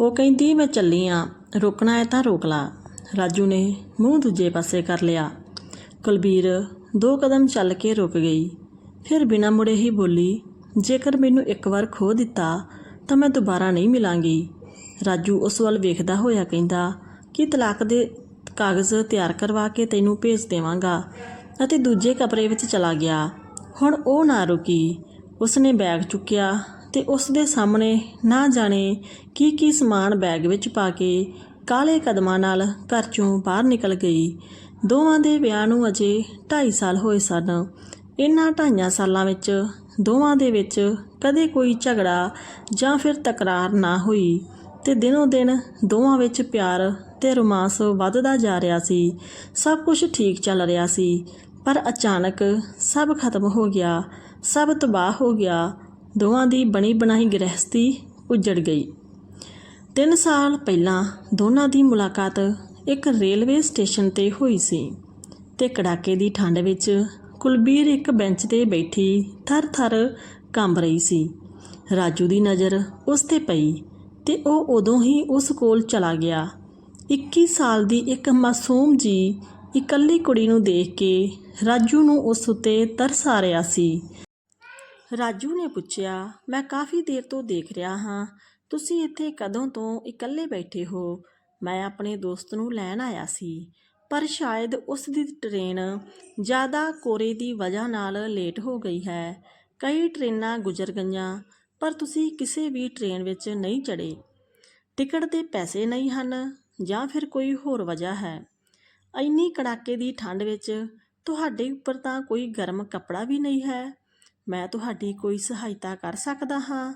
ਉਹ ਕਹਿੰਦੀ, ਮੈਂ ਚੱਲੀ ਆ। ਰੋਕਣਾ ਹੈ ਤਾਂ ਰੋਕ ਲਾ। ਰਾਜੂ ਨੇ ਮੂੰਹ ਦੂਜੇ ਪਾਸੇ ਕਰ ਲਿਆ। ਕੁਲਬੀਰ ਦੋ ਕਦਮ ਚੱਲ ਕੇ ਰੁਕ ਗਈ। ਫਿਰ ਬਿਨਾਂ ਮੁੜੇ ਹੀ ਬੋਲੀ, ਜੇਕਰ ਮੈਨੂੰ ਇੱਕ ਵਾਰ ਖੋ ਦਿੱਤਾ, ਤਾਂ ਮੈਂ ਦੁਬਾਰਾ ਨਹੀਂ ਮਿਲਾਂਗੀ। ਰਾਜੂ ਉਸ ਵੱਲ ਵੇਖਦਾ ਹੋਇਆ ਕਹਿੰਦਾ, ਕਿ ਤਲਾਕ ਦੇ ਕਾਗਜ਼ ਤਿਆਰ ਕਰਵਾ ਕੇ ਤੈਨੂੰ ਭੇਜ ਦੇਵਾਂਗਾ? ਅਤੇ ਦੂਜੇ ਕਮਰੇ ਵਿੱਚ ਚਲਾ ਗਿਆ। ਹੁਣ ਉਹ ਨਾ ਰੁਕੀ। ਉਸਨੇ ਬੈਗ ਚੁੱਕਿਆ। ਤੇ ਉਸ ਦੇ ਸਾਹਮਣੇ ਨਾ ਜਾਣੇ ਕੀ ਕੀ ਸਮਾਨ ਬੈਗ ਵਿੱਚ ਪਾ ਕੇ ਕਾਲੇ ਕਦਮਾਂ ਨਾਲ ਘਰ ਚੋਂ ਬਾਹਰ ਨਿਕਲ ਗਈ। ਦੋਵਾਂ ਦੇ ਵਿਆਹ ਨੂੰ ਅਜੇ 2.5 ਸਾਲ ਹੋਏ ਸਨ। ਇਹਨਾਂ ਢਾਈਆਂ ਸਾਲਾਂ ਵਿੱਚ ਦੋਵਾਂ ਦੇ ਵਿੱਚ ਕਦੇ ਕੋਈ ਝਗੜਾ ਜਾਂ ਫਿਰ ਤਕਰਾਰ ਨਾ ਹੋਈ ਤੇ ਦਿਨੋ ਦਿਨ ਦੋਵਾਂ ਵਿੱਚ ਪਿਆਰ ਤੇ ਰੋਮਾਂਸ ਵੱਧਦਾ ਜਾ ਰਿਹਾ ਸੀ। ਸਭ ਕੁਝ ਠੀਕ ਚੱਲ ਰਿਹਾ ਸੀ, ਪਰ ਅਚਾਨਕ ਸਭ ਖਤਮ ਹੋ ਗਿਆ, ਸਭ ਤਬਾਹ ਹੋ ਗਿਆ ਦੋਵਾਂ ਦੀ ਬਣੀ ਬਣਾਈ ਗ੍ਰਹਿਸਤੀ ਉਜੜ ਗਈ। ਤਿੰਨ ਸਾਲ ਪਹਿਲਾਂ ਦੋਨਾਂ ਦੀ ਮੁਲਾਕਾਤ ਇੱਕ ਰੇਲਵੇ ਸਟੇਸ਼ਨ ਤੇ ਹੋਈ ਸੀ ਤੇ ਕੜਾਕੇ ਦੀ ਠੰਡ ਵਿੱਚ ਕੁਲਬੀਰ ਇੱਕ ਬੈਂਚ ਤੇ ਬੈਠੀ ਥਰ-ਥਰ ਕੰਬ ਰਹੀ ਸੀ। ਰਾਜੂ ਦੀ ਨਜ਼ਰ ਉਸ ਤੇ ਪਈ ਤੇ ਉਹ ਉਦੋਂ ਹੀ ਉਸ ਕੋਲ ਚਲਾ ਗਿਆ। 21 ਸਾਲ ਦੀ ਇੱਕ ਮਾਸੂਮ ਜੀ ਇਕੱਲੀ ਕੁੜੀ ਨੂੰ ਦੇਖ ਕੇ ਰਾਜੂ ਨੂੰ ਉਸ ਉੱਤੇ ਤਰਸ ਆ ਰਿਹਾ ਸੀ। ਰਾਜੂ ਨੇ ਪੁੱਛਿਆ, ਮੈਂ ਕਾਫੀ ਦੇਰ ਤੋਂ ਦੇਖ ਰਿਹਾ ਹਾਂ। ਤੁਸੀਂ ਇੱਥੇ ਕਦੋਂ ਤੋਂ ਇਕੱਲੇ ਬੈਠੇ ਹੋ? ਮੈਂ ਆਪਣੇ ਦੋਸਤ ਨੂੰ ਲੈਣ ਆਇਆ ਸੀ, ਪਰ ਸ਼ਾਇਦ ਉਸ ਦੀ ਟ੍ਰੇਨ ਜ਼ਿਆਦਾ ਕੋਰੇ ਦੀ ਵਜ੍ਹਾ ਨਾਲ ਲੇਟ ਹੋ ਗਈ ਹੈ। ਕਈ ਟ੍ਰੇਨਾਂ ਗੁਜ਼ਰ ਗਈਆਂ, ਪਰ ਤੁਸੀਂ ਕਿਸੇ ਵੀ ਟ੍ਰੇਨ ਵਿੱਚ ਨਹੀਂ ਚੜੇ ਟਿਕਟ ਦੇ ਪੈਸੇ ਨਹੀਂ ਹਨ ਜਾਂ ਫਿਰ ਕੋਈ ਹੋਰ ਵਜ੍ਹਾ ਹੈ। ਇੰਨੀ ਕੜਾਕੇ ਦੀ ਠੰਡ ਵਿੱਚ ਤੁਹਾਡੇ ਉੱਪਰ ਤਾਂ ਕੋਈ ਗਰਮ ਕੱਪੜਾ ਵੀ ਨਹੀਂ ਹੈ। ਮੈਂ ਤੁਹਾਡੀ ਕੋਈ ਸਹਾਇਤਾ ਕਰ ਸਕਦਾ ਹਾਂ?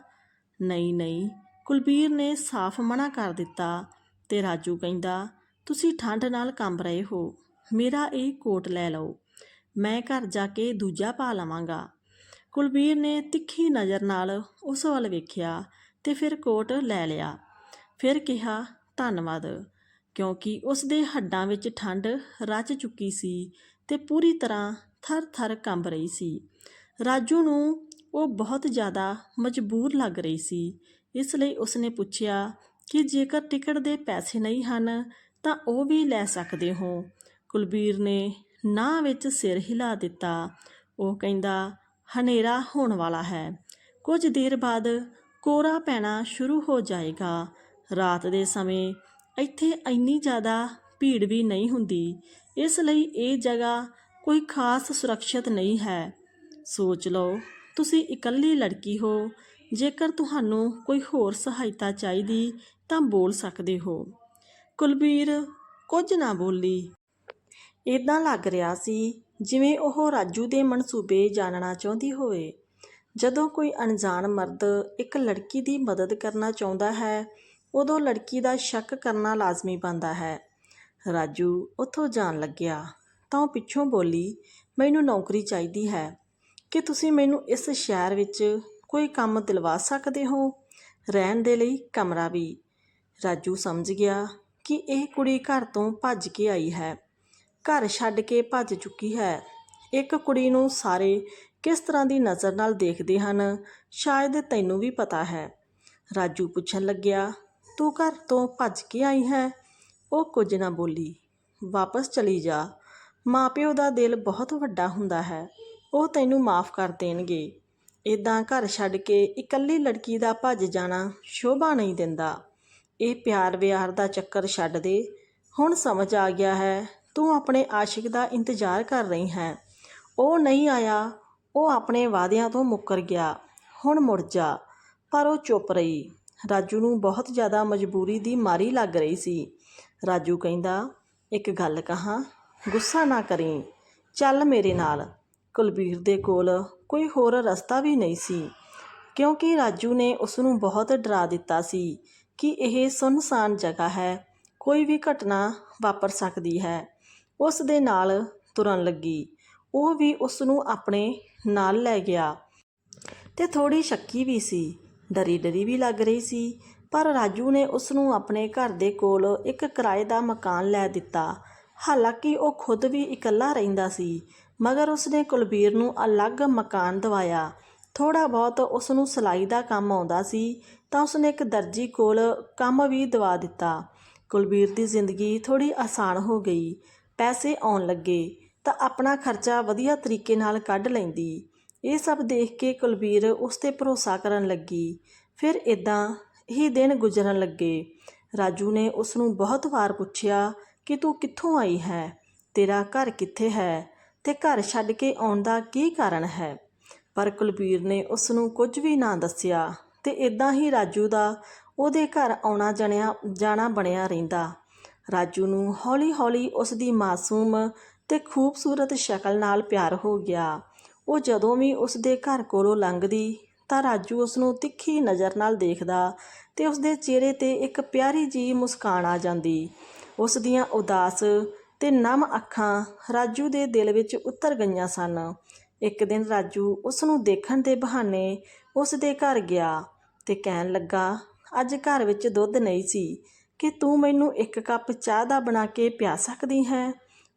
ਨਹੀਂ ਨਹੀਂ। ਕੁਲਬੀਰ ਨੇ ਸਾਫ਼ ਮਨਾ ਕਰ ਦਿੱਤਾ ਤੇ ਰਾਜੂ ਕਹਿੰਦਾ, ਤੁਸੀਂ ਠੰਡ ਨਾਲ ਕੰਬ ਰਹੇ ਹੋ। ਮੇਰਾ ਇਹ ਕੋਟ ਲੈ ਲਓ। ਮੈਂ ਘਰ ਜਾ ਕੇ ਦੂਜਾ ਪਾ ਲਵਾਂਗਾ। ਕੁਲਬੀਰ ਨੇ ਤਿੱਖੀ ਨਜ਼ਰ ਨਾਲ ਉਸ ਵੱਲ ਵੇਖਿਆ ਤੇ ਫਿਰ ਕੋਟ ਲੈ ਲਿਆ। ਫਿਰ ਕਿਹਾ, ਧੰਨਵਾਦ। ਕਿਉਂਕਿ ਉਸ ਦੇ ਹੱਡਾਂ ਵਿੱਚ ਠੰਡ ਰਚ ਚੁੱਕੀ ਸੀ ਤੇ ਪੂਰੀ ਤਰ੍ਹਾਂ ਥਰ-ਥਰ ਕੰਬ ਰਹੀ ਸੀ। ਰਾਜੂ ਨੂੰ ਉਹ ਬਹੁਤ ਜ਼ਿਆਦਾ ਮਜਬੂਰ ਲੱਗ ਰਹੀ ਸੀ। ਇਸ ਲਈ ਉਸਨੇ ਪੁੱਛਿਆ ਕਿ ਜੇਕਰ ਟਿਕਟ ਦੇ ਪੈਸੇ ਨਹੀਂ ਹਨ, ਤਾਂ ਉਹ ਵੀ ਲੈ ਸਕਦੇ ਹੋ। ਕੁਲਬੀਰ ਨੇ ਨਾ ਵਿੱਚ ਸਿਰ ਹਿਲਾ ਦਿੱਤਾ। ਉਹ ਕਹਿੰਦਾ, ਹਨੇਰਾ ਹੋਣ ਵਾਲਾ ਹੈ। ਕੁਝ ਦੇਰ ਬਾਅਦ ਕੋਰਾ ਪੈਣਾ ਸ਼ੁਰੂ ਹੋ ਜਾਏਗਾ। ਰਾਤ ਦੇ ਸਮੇਂ ਇੱਥੇ ਇੰਨੀ ਜ਼ਿਆਦਾ ਭੀੜ ਵੀ ਨਹੀਂ ਹੁੰਦੀ। ਇਸ ਲਈ ਇਹ ਜਗ੍ਹਾ ਕੋਈ ਖਾਸ ਸੁਰੱਖਿਅਤ ਨਹੀਂ ਹੈ। ਸੋਚ ਲਓ, ਤੁਸੀਂ ਇਕੱਲੀ ਲੜਕੀ ਹੋ। ਜੇਕਰ ਤੁਹਾਨੂੰ ਕੋਈ ਹੋਰ ਸਹਾਇਤਾ ਚਾਹੀਦੀ, ਤਾਂ ਬੋਲ ਸਕਦੇ ਹੋ। ਕੁਲਬੀਰ, ਕੁਝ ਨਾ ਬੋਲੀ। ਇਦਾਂ ਲੱਗ ਰਿਹਾ ਸੀ, ਜਿਵੇਂ ਉਹ ਰਾਜੂ ਦੇ ਮਨਸੂਬੇ ਜਾਣਨਾ ਚਾਹੁੰਦੀ ਹੋਵੇ। ਜਦੋਂ ਕੋਈ ਅਣਜਾਣ ਮਰਦ ਇੱਕ ਲੜਕੀ ਦੀ ਮਦਦ ਕਰਨਾ ਚਾਹੁੰਦਾ ਹੈ, ਉਦੋਂ ਲੜਕੀ ਦਾ ਸ਼ੱਕ ਕਰਨਾ ਲਾਜ਼ਮੀ ਬਣਦਾ ਹੈ। ਰਾਜੂ ਉੱਥੋਂ ਜਾਣ ਲੱਗਿਆ, ਤਾਂ ਉਹ ਪਿੱਛੋਂ ਬੋਲੀ, ਮੈਨੂੰ ਨੌਕਰੀ ਚਾਹੀਦੀ ਹੈ। ਕਿ ਤੁਸੀਂ ਮੈਨੂੰ ਇਸ ਸ਼ਹਿਰ ਵਿੱਚ ਕੋਈ ਕੰਮ ਦਿਲਵਾ ਸਕਦੇ ਹੋ? ਰਹਿਣ ਦੇ ਲਈ ਕਮਰਾ ਵੀ। ਰਾਜੂ ਸਮਝ ਗਿਆ ਕਿ ਇਹ ਕੁੜੀ ਘਰ ਤੋਂ ਭੱਜ ਕੇ ਆਈ ਹੈ। ਘਰ ਛੱਡ ਕੇ ਭੱਜ ਚੁੱਕੀ ਹੈ। ਇੱਕ ਕੁੜੀ ਨੂੰ ਸਾਰੇ ਕਿਸ ਤਰ੍ਹਾਂ ਦੀ ਨਜ਼ਰ ਨਾਲ ਦੇਖਦੇ ਹਨ, ਸ਼ਾਇਦ ਤੈਨੂੰ ਵੀ ਪਤਾ ਹੈ। ਰਾਜੂ ਪੁੱਛਣ ਲੱਗਿਆ, ਤੂੰ ਘਰ ਤੋਂ ਭੱਜ ਕੇ ਆਈ ਹੈ? ਉਹ ਕੁਝ ਨਾ ਬੋਲੀ। ਵਾਪਸ ਚਲੀ ਜਾ। ਮਾਪਿਓ ਦਾ ਦਿਲ ਬਹੁਤ ਵੱਡਾ ਹੁੰਦਾ ਹੈ। ਉਹ ਤੈਨੂੰ ਮਾਫ ਕਰ ਦੇਣਗੇ। ਇਦਾਂ ਘਰ ਛੱਡ ਕੇ ਇਕੱਲੀ ਲੜਕੀ ਦਾ ਭੱਜ ਜਾਣਾ ਸ਼ੋਭਾ ਨਹੀਂ ਦਿੰਦਾ। ਇਹ ਪਿਆਰ ਵਿਆਰ ਦਾ ਚੱਕਰ ਛੱਡ ਦੇ। ਹੁਣ ਸਮਝ ਆ ਗਿਆ ਹੈ, ਤੂੰ ਆਪਣੇ ਆਸ਼ਿਕ ਦਾ ਇੰਤਜ਼ਾਰ ਕਰ ਰਹੀ ਹੈ। ਉਹ ਨਹੀਂ ਆਇਆ, ਉਹ ਆਪਣੇ ਵਾਅਦਿਆਂ ਤੋਂ ਮੁੱਕਰ ਗਿਆ। ਹੁਣ ਮੁੜ ਜਾ, ਪਰ ਉਹ ਚੁੱਪ ਰਹੀ। ਰਾਜੂ ਨੂੰ ਬਹੁਤ ਜ਼ਿਆਦਾ ਮਜਬੂਰੀ ਦੀ ਮਾਰੀ ਲੱਗ ਰਹੀ ਸੀ। ਰਾਜੂ ਕਹਿੰਦਾ, ਇੱਕ ਗੱਲ ਕਹਾਂ, ਗੁੱਸਾ ਨਾ ਕਰੀਂ। ਚੱਲ ਮੇਰੇ ਨਾਲ। ਕੁਲਬੀਰ ਦੇ ਕੋਲ ਕੋਈ ਹੋਰ ਰਸਤਾ ਵੀ ਨਹੀਂ ਸੀ, ਕਿਉਂਕਿ ਰਾਜੂ ਨੇ ਉਸ ਨੂੰ ਬਹੁਤ ਡਰਾ ਦਿੱਤਾ ਸੀ ਕਿ ਇਹ ਸੁੰਨਸਾਨ ਜਗ੍ਹਾ ਹੈ, ਕੋਈ ਵੀ ਘਟਨਾ ਵਾਪਰ ਸਕਦੀ ਹੈ। ਉਸ ਦੇ ਨਾਲ ਤੁਰਨ ਲੱਗੀ। ਉਹ ਵੀ ਉਸ ਨੂੰ ਆਪਣੇ ਨਾਲ ਲੈ ਗਿਆ ਤੇ ਥੋੜੀ ਸ਼ੱਕੀ ਵੀ ਸੀ, ਡਰੀ ਡਰੀ ਵੀ ਲੱਗ ਰਹੀ ਸੀ, ਪਰ ਰਾਜੂ ਨੇ ਉਸ ਨੂੰ ਆਪਣੇ ਘਰ ਦੇ ਕੋਲ ਇੱਕ ਕਿਰਾਏ ਦਾ ਮਕਾਨ ਲੈ ਦਿੱਤਾ। ਹਾਲਾਂਕਿ ਉਹ ਖੁਦ ਵੀ ਇਕੱਲਾ ਰਹਿੰਦਾ ਸੀ ਮਗਰ ਉਸਨੇ ਕੁਲਬੀਰ ਨੂੰ ਅਲੱਗ ਮਕਾਨ ਦਵਾਇਆ। ਥੋੜਾ ਬਹੁਤ ਉਸ ਨੂੰ ਸਿਲਾਈ ਦਾ ਕੰਮ ਆਉਂਦਾ ਸੀ, ਤਾਂ ਉਸਨੇ ਇੱਕ ਦਰਜੀ ਕੋਲ ਕੰਮ ਵੀ ਦਵਾ ਦਿੱਤਾ। ਕੁਲਬੀਰ ਦੀ ਜ਼ਿੰਦਗੀ ਥੋੜੀ ਆਸਾਨ ਹੋ ਗਈ। ਪੈਸੇ ਆਉਣ ਲੱਗੇ, ਤਾਂ ਆਪਣਾ ਖਰਚਾ ਵਧੀਆ ਤਰੀਕੇ ਨਾਲ ਕੱਢ ਲੈਂਦੀ। ਇਹ ਸਭ ਦੇਖ ਕੇ ਕੁਲਬੀਰ ਉਸ ਤੇ ਭਰੋਸਾ ਕਰਨ ਲੱਗੀ। ਫਿਰ ਇਦਾਂ ਹੀ ਦਿਨ ਗੁਜ਼ਰਨ ਲੱਗੇ। ਰਾਜੂ ਨੇ ਉਸ ਨੂੰ ਬਹੁਤ ਵਾਰ ਪੁੱਛਿਆ ਕਿ ਤੂੰ ਕਿੱਥੋਂ ਆਈ ਹੈ? ਤੇਰਾ ਘਰ ਕਿੱਥੇ ਹੈ? ਤੇ ਘਰ ਛੱਡ ਕੇ ਆਉਣ ਦਾ ਕੀ ਕਾਰਨ ਹੈ? ਪਰ ਕੁਲਬੀਰ ਨੇ ਉਸ ਨੂੰ ਕੁਝ ਵੀ ਨਾ ਦੱਸਿਆ ਤੇ ਇਦਾਂ ਹੀ ਰਾਜੂ ਦਾ ਉਹਦੇ ਘਰ ਆਉਣਾ ਜਣਿਆ, ਜਾਣਾ ਬਣਿਆ ਰਹਿੰਦਾ। ਰਾਜੂ ਨੂੰ ਹੌਲੀ-ਹੌਲੀ ਉਸ ਦੀ ਮਾਸੂਮ ਤੇ ਖੂਬਸੂਰਤ ਸ਼ਕਲ ਨਾਲ ਪਿਆਰ ਹੋ ਗਿਆ। ਉਹ ਜਦੋਂ ਵੀ ਉਸ ਦੇ ਘਰ ਕੋਲੋਂ ਲੰਘਦੀ, ਤਾਂ ਰਾਜੂ ਉਸ ਨੂੰ ਤਿੱਖੀ ਨਜ਼ਰ ਨਾਲ ਦੇਖਦਾ ਤੇ ਉਸ ਦੇ ਚਿਹਰੇ ਤੇ ਇੱਕ ਪਿਆਰੀ ਜੀ ਮੁਸਕਾਨ ਆ ਜਾਂਦੀ। ਉਸ ਦੀਆਂ ਉਦਾਸ ਤੇ ਨਮ ਅੱਖਾਂ ਰਾਜੂ ਦੇ ਦਿਲ ਵਿੱਚ ਉਤਰ ਗਈਆਂ ਸਨ। ਇੱਕ ਦਿਨ ਰਾਜੂ ਉਸ ਨੂੰ ਦੇਖਣ ਦੇ ਬਹਾਨੇ ਉਸ ਦੇ ਘਰ ਗਿਆ ਤੇ ਕਹਿਣ ਲੱਗਾ, ਅੱਜ ਘਰ ਵਿੱਚ ਦੁੱਧ ਨਹੀਂ ਸੀ। ਕਿ ਤੂੰ ਮੈਨੂੰ ਇੱਕ ਕੱਪ ਚਾਹ ਦਾ ਬਣਾ ਕੇ ਪਿਆ ਸਕਦੀ ਹੈ?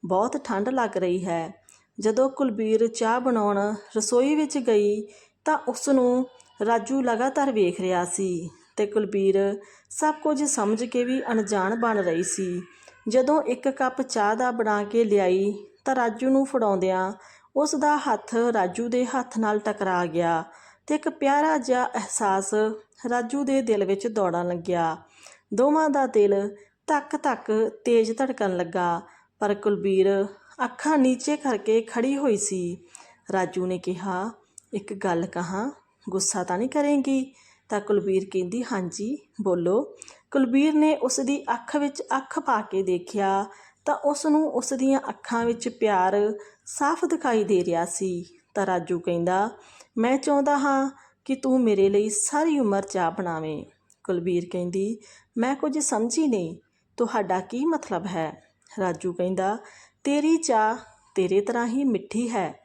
ਬਹੁਤ ਠੰਡ ਲੱਗ ਰਹੀ ਹੈ। ਜਦੋਂ ਕੁਲਬੀਰ ਚਾਹ ਬਣਾਉਣ ਰਸੋਈ ਵਿੱਚ ਗਈ ਤਾਂ ਉਸ ਨੂੰ ਰਾਜੂ ਲਗਾਤਾਰ ਵੇਖ ਰਿਹਾ ਸੀ ਤੇ ਕੁਲਬੀਰ ਸਭ ਕੁਝ ਸਮਝ ਕੇ ਵੀ ਅਣਜਾਣ ਬਣ ਰਹੀ ਸੀ। ਜਦੋਂ ਇੱਕ ਕੱਪ ਚਾਹ ਦਾ ਬਣਾ ਕੇ ਲਿਆਈ ਤਾਂ ਰਾਜੂ ਨੂੰ ਫੜਾਉਂਦਿਆਂ ਉਸ ਦਾ ਹੱਥ ਰਾਜੂ ਦੇ ਹੱਥ ਨਾਲ ਟਕਰਾ ਗਿਆ ਤੇ ਇੱਕ ਪਿਆਰਾ ਜਿਹਾ ਅਹਿਸਾਸ ਰਾਜੂ ਦੇ ਦਿਲ ਵਿੱਚ ਦੌੜਨ ਲੱਗਿਆ। ਦੋਵਾਂ ਦਾ ਦਿਲ ਧੱਕ ਧੱਕ ਤੇਜ਼ ਧੜਕਣ ਲੱਗਾ, ਪਰ ਕੁਲਬੀਰ ਅੱਖਾਂ ਨੀਚੇ ਕਰਕੇ ਖੜੀ ਹੋਈ ਸੀ। ਰਾਜੂ ਨੇ ਕਿਹਾ, ਇੱਕ ਗੱਲ ਕਹਾਂ, ਗੁੱਸਾ ਤਾਂ ਨਹੀਂ ਕਰੇਂਗੀ? ਤਾਂ ਕੁਲਬੀਰ ਕਹਿੰਦੀ, ਹਾਂਜੀ, ਬੋਲੋ। ਕੁਲਬੀਰ ਨੇ ਉਸ ਦੀ ਅੱਖ ਵਿੱਚ ਅੱਖ ਪਾ ਕੇ ਦੇਖਿਆ ਤਾਂ ਉਸ ਨੂੰ ਉਸ ਦੀਆਂ ਅੱਖਾਂ ਵਿੱਚ ਪਿਆਰ ਸਾਫ਼ ਦਿਖਾਈ ਦੇ ਰਿਹਾ ਸੀ। ਤਾਂ ਰਾਜੂ ਕਹਿੰਦਾ, ਮੈਂ ਚਾਹੁੰਦਾ ਹਾਂ ਕਿ ਤੂੰ ਮੇਰੇ ਲਈ ਸਾਰੀ ਉਮਰ ਚਾਹ ਬਣਾਵੇਂ। ਕੁਲਬੀਰ ਕਹਿੰਦੀ, ਮੈਂ ਕੁਝ ਸਮਝੀ ਨਹੀਂ। ਤੁਹਾਡਾ ਕੀ ਮਤਲਬ ਹੈ? ਰਾਜੂ ਕਹਿੰਦਾ, ਤੇਰੀ ਚਾਹ ਤੇਰੇ ਤਰ੍ਹਾਂ ਹੀ ਮਿੱਠੀ ਹੈ।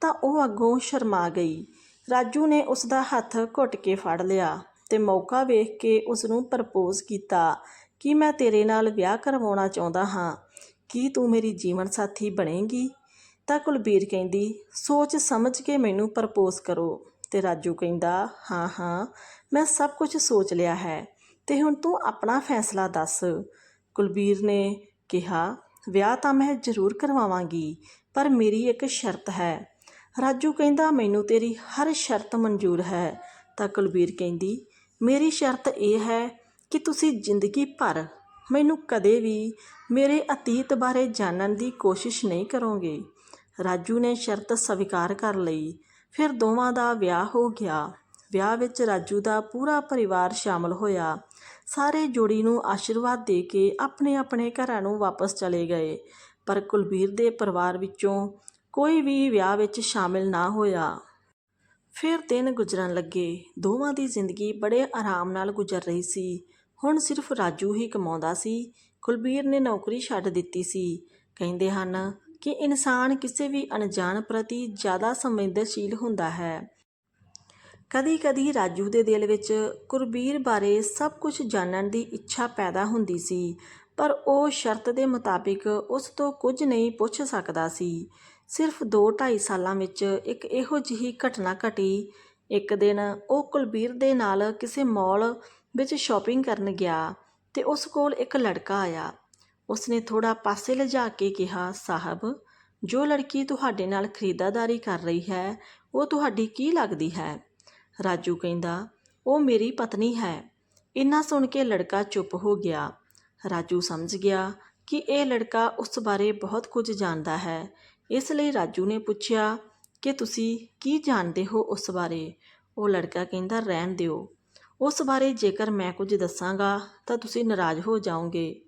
ਤਾਂ ਉਹ ਅੱਗੋਂ ਸ਼ਰਮਾ ਗਈ। ਰਾਜੂ ਨੇ ਉਸ ਦਾ ਹੱਥ ਘੁੱਟ ਕੇ ਫੜ ਲਿਆ। ਤੇ ਮੌਕਾ ਵੇਖ ਕੇ ਉਸ ਨੂੰ ਪ੍ਰਪੋਜ਼ ਕੀਤਾ ਕਿ ਮੈਂ ਤੇਰੇ ਨਾਲ ਵਿਆਹ ਕਰਵਾਉਣਾ ਚਾਹੁੰਦਾ ਹਾਂ। ਕੀ ਤੂੰ ਮੇਰੀ ਜੀਵਨ ਸਾਥੀ ਬਣੇਗੀ? ਤਾਂ ਕੁਲਬੀਰ ਕਹਿੰਦੀ, ਸੋਚ ਸਮਝ ਕੇ ਮੈਨੂੰ ਪ੍ਰਪੋਜ਼ ਕਰੋ। ਤੇ ਰਾਜੂ ਕਹਿੰਦਾ, ਹਾਂ ਹਾਂ, ਮੈਂ ਸਭ ਕੁਝ ਸੋਚ ਲਿਆ ਹੈ। ਤੇ ਹੁਣ ਤੂੰ ਆਪਣਾ ਫੈਸਲਾ ਦੱਸ। ਕੁਲਬੀਰ ਨੇ ਕਿਹਾ, ਵਿਆਹ ਤਾਂ ਮੈਂ ਜ਼ਰੂਰ ਕਰਵਾਵਾਂਗੀ, ਪਰ ਮੇਰੀ ਇੱਕ ਸ਼ਰਤ ਹੈ। ਰਾਜੂ ਕਹਿੰਦਾ, ਮੈਨੂੰ ਤੇਰੀ ਹਰ ਸ਼ਰਤ ਮਨਜ਼ੂਰ ਹੈ। ਤਾਂ ਕੁਲਬੀਰ ਕਹਿੰਦੀ ਮੇਰੀ ਸ਼ਰਤ ਇਹ ਹੈ ਕਿ ਤੁਸੀਂ ਜ਼ਿੰਦਗੀ ਭਰ ਮੈਨੂੰ ਕਦੇ ਵੀ ਮੇਰੇ ਅਤੀਤ ਬਾਰੇ ਜਾਣਨ ਦੀ ਕੋਸ਼ਿਸ਼ ਨਹੀਂ ਕਰੋਗੇ। ਰਾਜੂ ਨੇ ਸ਼ਰਤ ਸਵੀਕਾਰ ਕਰ ਲਈ। ਫਿਰ ਦੋਵਾਂ ਦਾ ਵਿਆਹ ਹੋ ਗਿਆ। ਵਿਆਹ ਵਿੱਚ ਰਾਜੂ ਦਾ ਪੂਰਾ ਪਰਿਵਾਰ ਸ਼ਾਮਲ ਹੋਇਆ। ਸਾਰੇ ਜੋੜੀ ਨੂੰ ਆਸ਼ੀਰਵਾਦ ਦੇ ਕੇ ਆਪਣੇ ਆਪਣੇ ਘਰਾਂ ਨੂੰ ਵਾਪਸ ਚਲੇ ਗਏ। ਪਰ ਕੁਲਬੀਰ ਦੇ ਪਰਿਵਾਰ ਵਿੱਚੋਂ ਕੋਈ ਵੀ ਵਿਆਹ ਵਿੱਚ ਸ਼ਾਮਿਲ ਨਾ ਹੋਇਆ। ਫਿਰ ਦਿਨ ਗੁਜ਼ਰਨ ਲੱਗੇ। ਦੋਵਾਂ ਦੀ ਜ਼ਿੰਦਗੀ ਬੜੇ ਆਰਾਮ ਨਾਲ ਗੁਜ਼ਰ ਰਹੀ ਸੀ। ਹੁਣ ਸਿਰਫ ਰਾਜੂ ਹੀ ਕਮਾਉਂਦਾ ਸੀ। ਕੁਲਬੀਰ ਨੇ ਨੌਕਰੀ ਛੱਡ ਦਿੱਤੀ ਸੀ। ਕਹਿੰਦੇ ਹਨ ਕਿ ਇਨਸਾਨ ਕਿਸੇ ਵੀ ਅਣਜਾਣ ਪ੍ਰਤੀ ਜ਼ਿਆਦਾ ਸੰਵੇਦਨਸ਼ੀਲ ਹੁੰਦਾ ਹੈ। ਕਦੀ-ਕਦੀ ਰਾਜੂ ਦੇ ਦਿਲ ਵਿੱਚ ਕੁਲਬੀਰ ਬਾਰੇ ਸਭ ਕੁਝ ਜਾਣਨ ਦੀ ਇੱਛਾ ਪੈਦਾ ਹੁੰਦੀ ਸੀ, ਪਰ ਉਹ ਸ਼ਰਤ ਦੇ ਮੁਤਾਬਿਕ ਉਸ ਤੋਂ ਕੁਝ ਨਹੀਂ ਪੁੱਛ ਸਕਦਾ ਸੀ। ਸਿਰਫ 2-2.5 ਸਾਲਾਂ ਵਿੱਚ ਇੱਕ ਇਹੋ ਜਿਹੀ ਘਟਨਾ ਘਟੀ। ਇੱਕ ਦਿਨ ਉਹ ਕੁਲਬੀਰ ਦੇ ਨਾਲ ਕਿਸੇ ਮਾਲ ਵਿੱਚ ਸ਼ਾਪਿੰਗ ਕਰਨ ਗਿਆ ਤੇ ਉਸ ਕੋਲ ਇੱਕ ਲੜਕਾ ਆਇਆ। ਉਸਨੇ ਥੋੜਾ ਪਾਸੇ ਲਿਜਾ ਕੇ ਕਿਹਾ, ਸਾਹਿਬ, ਜੋ ਲੜਕੀ ਤੁਹਾਡੇ ਨਾਲ ਖਰੀਦਦਾਰੀ ਕਰ ਰਹੀ ਹੈ, ਉਹ ਤੁਹਾਡੀ ਕੀ ਲੱਗਦੀ ਹੈ? ਰਾਜੂ ਕਹਿੰਦਾ, ਉਹ ਮੇਰੀ ਪਤਨੀ ਹੈ। ਇੰਨਾ ਸੁਣ ਕੇ ਲੜਕਾ ਚੁੱਪ ਹੋ ਗਿਆ। ਰਾਜੂ ਸਮਝ ਗਿਆ ਕਿ ਇਹ ਲੜਕਾ ਉਸ ਬਾਰੇ ਬਹੁਤ ਕੁਝ ਜਾਣਦਾ ਹੈ। ਇਸ ਲਈ ਰਾਜੂ ਨੇ ਪੁੱਛਿਆ ਕਿ ਤੁਸੀਂ ਕੀ ਜਾਣਦੇ ਹੋ ਉਸ ਬਾਰੇ? ਉਹ ਲੜਕਾ ਕਹਿੰਦਾ, ਰਹਿਣ ਦਿਓ। ਉਸ ਬਾਰੇ ਜੇਕਰ ਮੈਂ ਕੁਝ ਦੱਸਾਂਗਾ, ਤਾਂ ਤੁਸੀਂ ਨਾਰਾਜ਼ ਹੋ ਜਾਓਗੇ।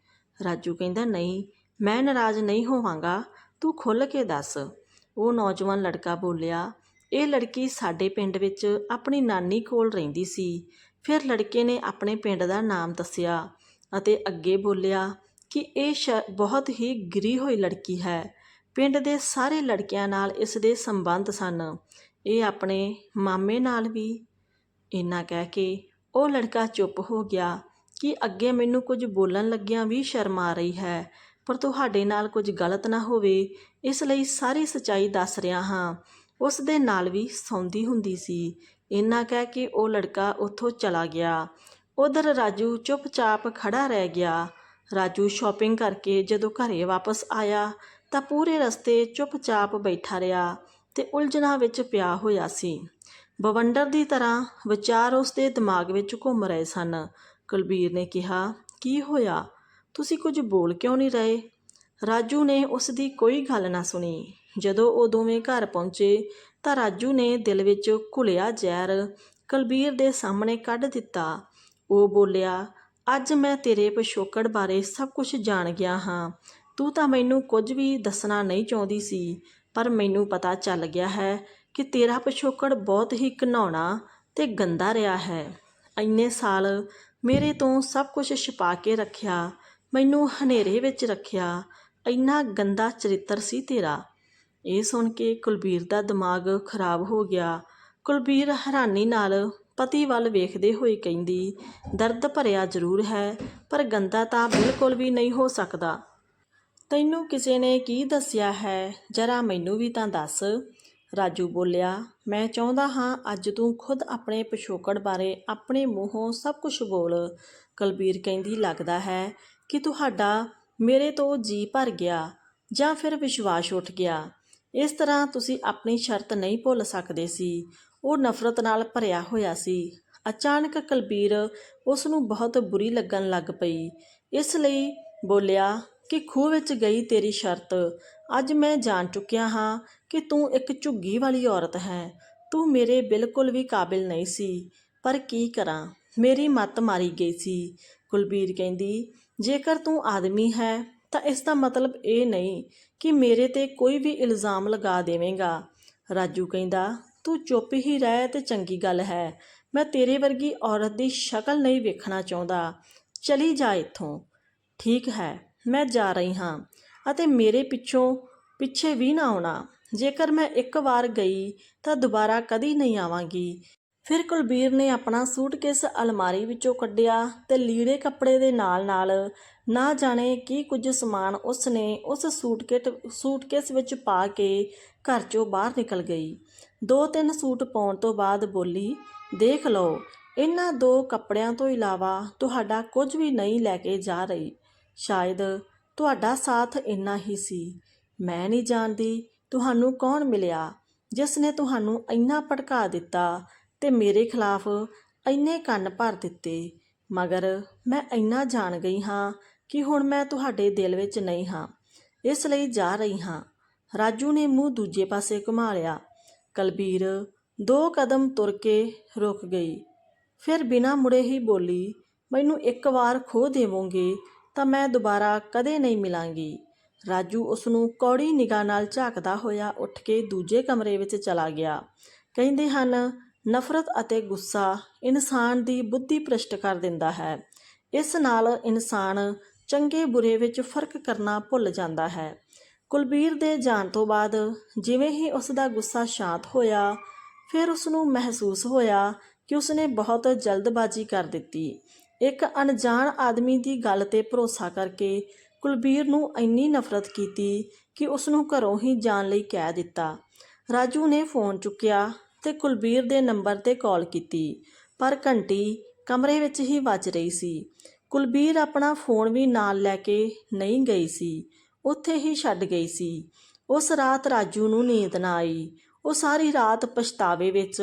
ਰਾਜੂ ਕਹਿੰਦਾ, ਨਹੀਂ, ਮੈਂ ਨਾਰਾਜ਼ ਨਹੀਂ ਹੋਵਾਂਗਾ। ਤੂੰ ਖੁੱਲ੍ਹ ਕੇ ਦੱਸ। ਉਹ ਨੌਜਵਾਨ ਲੜਕਾ ਬੋਲਿਆ, ਇਹ ਲੜਕੀ ਸਾਡੇ ਪਿੰਡ ਵਿੱਚ ਆਪਣੀ ਨਾਨੀ ਕੋਲ ਰਹਿੰਦੀ ਸੀ। ਫਿਰ ਲੜਕੇ ਨੇ ਆਪਣੇ ਪਿੰਡ ਦਾ ਨਾਮ ਦੱਸਿਆ ਅਤੇ ਅੱਗੇ ਬੋਲਿਆ ਕਿ ਇਹ ਸ਼, ਬਹੁਤ ਹੀ ਗਿਰੀ ਹੋਈ ਲੜਕੀ ਹੈ। ਪਿੰਡ ਦੇ ਸਾਰੇ ਲੜਕਿਆਂ ਨਾਲ ਇਸ ਦੇ ਸੰਬੰਧ ਸਨ। ਇਹ ਆਪਣੇ ਮਾਮੇ ਨਾਲ ਵੀ ਇੰਨਾ ਕਹਿ ਕੇ ਉਹ ਲੜਕਾ ਚੁੱਪ ਹੋ ਗਿਆ ਕਿ ਅੱਗੇ ਮੈਨੂੰ ਕੁਝ ਬੋਲਣ ਲੱਗਿਆਂ ਵੀ ਸ਼ਰਮ ਆ ਰਹੀ ਹੈ। ਪਰ ਤੁਹਾਡੇ ਨਾਲ ਕੁਝ ਗਲਤ ਨਾ ਹੋਵੇ, ਇਸ ਲਈ ਸਾਰੀ ਸੱਚਾਈ ਦੱਸ ਰਿਹਾ ਹਾਂ। ਉਸ ਦੇ ਨਾਲ ਵੀ ਸੌਂਦੀ ਹੁੰਦੀ ਸੀ। ਇੰਨਾ ਕਹਿ ਕੇ ਉਹ ਲੜਕਾ ਉੱਥੋਂ ਚਲਾ ਗਿਆ। ਉਧਰ ਰਾਜੂ ਚੁੱਪਚਾਪ ਖੜਾ ਰਹਿ ਗਿਆ। ਰਾਜੂ ਸ਼ਾਪਿੰਗ ਕਰਕੇ ਜਦੋਂ ਘਰੇ ਵਾਪਸ ਆਇਆ ਤਾਂ ਪੂਰੇ ਰਸਤੇ ਚੁੱਪਚਾਪ ਬੈਠਾ ਰਿਹਾ ਤੇ ਉਲਝਣਾ ਵਿੱਚ ਪਿਆ ਹੋਇਆ ਸੀ। ਬਵੰਡਰ ਦੀ ਤਰ੍ਹਾਂ ਵਿਚਾਰ ਉਸਦੇ ਦਿਮਾਗ ਵਿੱਚ ਘੁੰਮ ਰਹੇ ਸਨ। ਕੁਲਬੀਰ ਨੇ ਕਿਹਾ, ਕੀ ਹੋਇਆ? ਤੁਸੀਂ ਕੁਝ ਬੋਲ ਕਿਉਂ ਨਹੀਂ ਰਹੇ? ਰਾਜੂ ਨੇ ਉਸ ਦੀ ਕੋਈ ਗੱਲ ਨਾ ਸੁਣੀ। ਜਦੋਂ ਉਹ ਦੋਵੇਂ ਘਰ ਪਹੁੰਚੇ ਤਾਂ ਰਾਜੂ ਨੇ ਦਿਲ ਵਿੱਚ ਘੁਲਿਆ ਜ਼ਹਿਰ। ਕੁਲਬੀਰ ਦੇ ਸਾਹਮਣੇ ਕੱਢ ਦਿੱਤਾ। ਉਹ ਬੋਲਿਆ, ਅੱਜ ਮੈਂ ਤੇਰੇ ਪਿਛੋਕੜ ਬਾਰੇ ਸਭ ਕੁਝ ਜਾਣ ਗਿਆ ਹਾਂ। ਤੂੰ ਤਾਂ ਮੈਨੂੰ ਕੁਝ ਵੀ ਦੱਸਣਾ ਨਹੀਂ ਚਾਹੁੰਦੀ ਸੀ, ਪਰ ਮੈਨੂੰ ਪਤਾ ਚੱਲ ਗਿਆ ਹੈ ਕਿ ਤੇਰਾ ਪਿਛੋਕੜ ਬਹੁਤ ਹੀ ਘਿਨਾਉਣਾ ਤੇ ਗੰਦਾ ਰਿਹਾ ਹੈ। ਇੰਨੇ ਸਾਲ ਮੇਰੇ ਤੋਂ ਸਭ ਕੁਝ ਛੁਪਾ ਕੇ ਰੱਖਿਆ, ਮੈਨੂੰ ਹਨੇਰੇ ਵਿੱਚ ਰੱਖਿਆ, ਇੰਨਾ ਗੰਦਾ ਚਰਿੱਤਰ ਸੀ ਤੇਰਾ। ਇਹ ਸੁਣ ਕੇ ਕੁਲਬੀਰ ਦਾ ਦਿਮਾਗ ਖਰਾਬ ਹੋ ਗਿਆ। ਕੁਲਬੀਰ ਹੈਰਾਨੀ ਨਾਲ ਪਤੀ ਵੱਲ ਵੇਖਦੇ ਹੋਏ ਕਹਿੰਦੀ, ਦਰਦ ਭਰਿਆ ਜ਼ਰੂਰ ਹੈ, ਪਰ ਗੰਦਾ ਤਾਂ ਬਿਲਕੁਲ ਵੀ ਨਹੀਂ ਹੋ ਸਕਦਾ। ਤੈਨੂੰ ਕਿਸੇ ਨੇ ਕੀ ਦੱਸਿਆ ਹੈ? ਜਰਾ ਮੈਨੂੰ ਵੀ ਤਾਂ ਦੱਸ। ਰਾਜੂ ਬੋਲਿਆ, ਮੈਂ ਚਾਹੁੰਦਾ ਹਾਂ ਅੱਜ ਤੂੰ ਖੁਦ ਆਪਣੇ ਪਿਛੋਕੜ ਬਾਰੇ ਆਪਣੇ ਮੂੰਹੋਂ ਸਭ ਕੁਝ ਬੋਲ। ਕੁਲਬੀਰ ਕਹਿੰਦੀ, ਲੱਗਦਾ ਹੈ ਕਿ ਤੁਹਾਡਾ ਮੇਰੇ ਤੋਂ ਜੀ ਭਰ ਗਿਆ ਜਾਂ ਫਿਰ ਵਿਸ਼ਵਾਸ ਉੱਠ ਗਿਆ। ਇਸ ਤਰ੍ਹਾਂ ਤੁਸੀਂ ਆਪਣੀ ਸ਼ਰਤ ਨਹੀਂ ਭੁੱਲ ਸਕਦੇ ਸੀ। ਉਹ ਨਫ਼ਰਤ ਨਾਲ ਭਰਿਆ ਹੋਇਆ ਸੀ। ਅਚਾਨਕ ਕੁਲਬੀਰ ਉਸ ਨੂੰ ਬਹੁਤ ਬੁਰੀ ਲੱਗਣ ਲੱਗ ਪਈ। ਇਸ ਲਈ ਬੋਲਿਆ ਕਿ ਖੂਹ ਵਿੱਚ ਗਈ ਤੇਰੀ ਸ਼ਰਤ। ਅੱਜ ਮੈਂ ਜਾਣ ਚੁੱਕਿਆ ਹਾਂ ਕਿ ਤੂੰ ਇੱਕ ਝੁੱਗੀ ਵਾਲੀ ਔਰਤ ਹੈ। ਤੂੰ ਮੇਰੇ ਬਿਲਕੁਲ ਵੀ ਕਾਬਿਲ ਨਹੀਂ ਸੀ। ਪਰ ਕੀ ਕਰਾਂ? ਮੇਰੀ ਮੱਤ ਮਾਰੀ ਗਈ ਸੀ। ਕੁਲਬੀਰ ਕਹਿੰਦੀ, ਜੇਕਰ ਤੂੰ ਆਦਮੀ ਹੈ, ਤਾਂ ਇਸ ਦਾ ਮਤਲਬ ਇਹ ਨਹੀਂ ਕਿ ਮੇਰੇ ਤੇ ਕੋਈ ਵੀ ਇਲਜ਼ਾਮ ਲਗਾ ਦੇਵੇਂਗਾ। ਰਾਜੂ ਕਹਿੰਦਾ, ਤੂੰ ਚੁੱਪ ਹੀ ਰਹਿ ਤੇ ਚੰਗੀ ਗੱਲ ਹੈ। ਮੈਂ ਤੇਰੇ ਵਰਗੀ ਔਰਤ ਦੀ ਸ਼ਕਲ ਨਹੀਂ ਵੇਖਣਾ ਚਾਹੁੰਦਾ। ਚਲੀ ਜਾ ਇੱਥੋਂ। ਠੀਕ ਹੈ। ਮੈਂ ਜਾ ਰਹੀ ਹਾਂ ਅਤੇ ਮੇਰੇ ਪਿੱਛੋਂ ਪਿੱਛੇ ਵੀ ਨਾ ਆਉਣਾ। ਜੇਕਰ ਮੈਂ ਇੱਕ ਵਾਰ ਗਈ ਤਾਂ ਦੁਬਾਰਾ ਕਦੀ ਨਹੀਂ ਆਵਾਂਗੀ। ਫਿਰ ਕੁਲਬੀਰ ਨੇ ਆਪਣਾ ਸੂਟਕੇਸ ਅਲਮਾਰੀ ਵਿੱਚੋਂ ਕੱਢਿਆ ਤੇ ਲੀੜੇ ਕੱਪੜੇ ਦੇ ਨਾਲ-ਨਾਲ ਨਾ ਜਾਣੇ ਕੀ ਕੁਝ ਸਮਾਨ ਉਸ ਨੇ ਉਸ ਸੂਟਕੇਟ, ਸੂਟਕੇਸ ਵਿੱਚ ਪਾ ਕੇ ਘਰ ਚੋਂ ਬਾਹਰ ਨਿਕਲ ਗਈ। ਦੋ ਤਿੰਨ ਸੂਟ ਪਾਉਣ ਤੋਂ ਬਾਅਦ ਬੋਲੀ, ਦੇਖ ਲਓ, ਇਹਨਾਂ ਦੋ ਕੱਪੜਿਆਂ ਤੋਂ ਇਲਾਵਾ ਤੁਹਾਡਾ ਕੁਝ ਵੀ ਨਹੀਂ ਲੈ ਕੇ ਜਾ ਰਹੀ। ਸ਼ਾਇਦ ਤੁਹਾਡਾ ਸਾਥ ਇੰਨਾ ਹੀ ਸੀ। ਮੈਂ ਨਹੀਂ ਜਾਣਦੀ ਤੁਹਾਨੂੰ ਕੌਣ ਮਿਲਿਆ, ਜਿਸ ਨੇ ਤੁਹਾਨੂੰ ਇੰਨਾ ਭੜਕਾ ਦਿੱਤਾ ਤੇ ਮੇਰੇ ਖਿਲਾਫ ਇੰਨੇ ਕੰਨ ਭਰ ਦਿੱਤੇ। ਮਗਰ ਮੈਂ ਇੰਨਾ ਜਾਣ ਗਈ ਹਾਂ ਕਿ ਹੁਣ ਮੈਂ ਤੁਹਾਡੇ ਦਿਲ ਵਿੱਚ ਨਹੀਂ ਹਾਂ। ਇਸ ਲਈ ਜਾ ਰਹੀ ਹਾਂ। ਰਾਜੂ ਨੇ ਮੂੰਹ ਦੂਜੇ ਪਾਸੇ ਘੁਮਾ ਲਿਆ ਕਲਬੀਰ ਦੋ ਕਦਮ ਤੁਰ ਕੇ ਰੁਕ ਗਈ। ਫਿਰ ਬਿਨਾਂ ਮੁੜੇ ਹੀ ਬੋਲੀ, ਮੈਨੂੰ ਇੱਕ ਵਾਰ ਖੋ ਦੇਵੋਗੇ ਤਾਂ ਮੈਂ ਦੁਬਾਰਾ ਕਦੇ ਨਹੀਂ ਮਿਲਾਂਗੀ। ਰਾਜੂ ਉਸ ਨੂੰ ਕੌੜੀ ਨਿਗਾਹ ਨਾਲ ਝਾਕਦਾ ਹੋਇਆ ਉੱਠ ਕੇ ਦੂਜੇ ਕਮਰੇ ਵਿੱਚ ਚਲਾ ਗਿਆ। ਕਹਿੰਦੇ ਹਨ, ਨਫ਼ਰਤ ਅਤੇ ਗੁੱਸਾ ਇਨਸਾਨ ਦੀ ਬੁੱਧੀ ਭ੍ਰਸ਼ਟ ਕਰ ਦਿੰਦਾ ਹੈ। ਇਸ ਨਾਲ ਇਨਸਾਨ ਚੰਗੇ ਬੁਰੇ ਵਿੱਚ ਫ਼ਰਕ ਕਰਨਾ ਭੁੱਲ ਜਾਂਦਾ ਹੈ। ਕੁਲਬੀਰ ਦੇ ਜਾਣ ਤੋਂ ਬਾਅਦ ਜਿਵੇਂ ਹੀ ਉਸ ਦਾ ਗੁੱਸਾ ਸ਼ਾਂਤ ਹੋਇਆ, ਫਿਰ ਉਸ ਨੂੰ ਮਹਿਸੂਸ ਹੋਇਆ ਕਿ ਉਸ ਨੇ ਬਹੁਤ ਜਲਦਬਾਜ਼ੀ ਕਰ ਦਿੱਤੀ। ਇੱਕ ਅਣਜਾਣ ਆਦਮੀ ਦੀ ਗੱਲ ਤੇ ਭਰੋਸਾ ਕਰਕੇ ਕੁਲਬੀਰ ਨੂੰ ਇੰਨੀ ਨਫ਼ਰਤ ਕੀਤੀ ਕਿ ਉਸ ਨੂੰ ਘਰੋਂ ਹੀ ਜਾਣ ਲਈ ਕਹਿ ਦਿੱਤਾ। ਰਾਜੂ ਨੇ ਫੋਨ ਚੁੱਕਿਆ ਤੇ ਕੁਲਬੀਰ ਦੇ ਨੰਬਰ ਤੇ ਕਾਲ ਕੀਤੀ, ਪਰ ਘੰਟੀ ਕਮਰੇ ਵਿੱਚ ਹੀ ਵੱਜ ਰਹੀ ਸੀ। ਕੁਲਬੀਰ ਆਪਣਾ ਫੋਨ ਵੀ ਨਾਲ ਲੈ ਕੇ ਨਹੀਂ ਗਈ ਸੀ, ਉੱਥੇ ਹੀ ਛੱਡ ਗਈ ਸੀ। ਉਸ ਰਾਤ ਰਾਜੂ ਨੂੰ ਨੀਂਦ ਨਾ ਆਈ। ਉਹ ਸਾਰੀ ਰਾਤ ਪਛਤਾਵੇ ਵਿੱਚ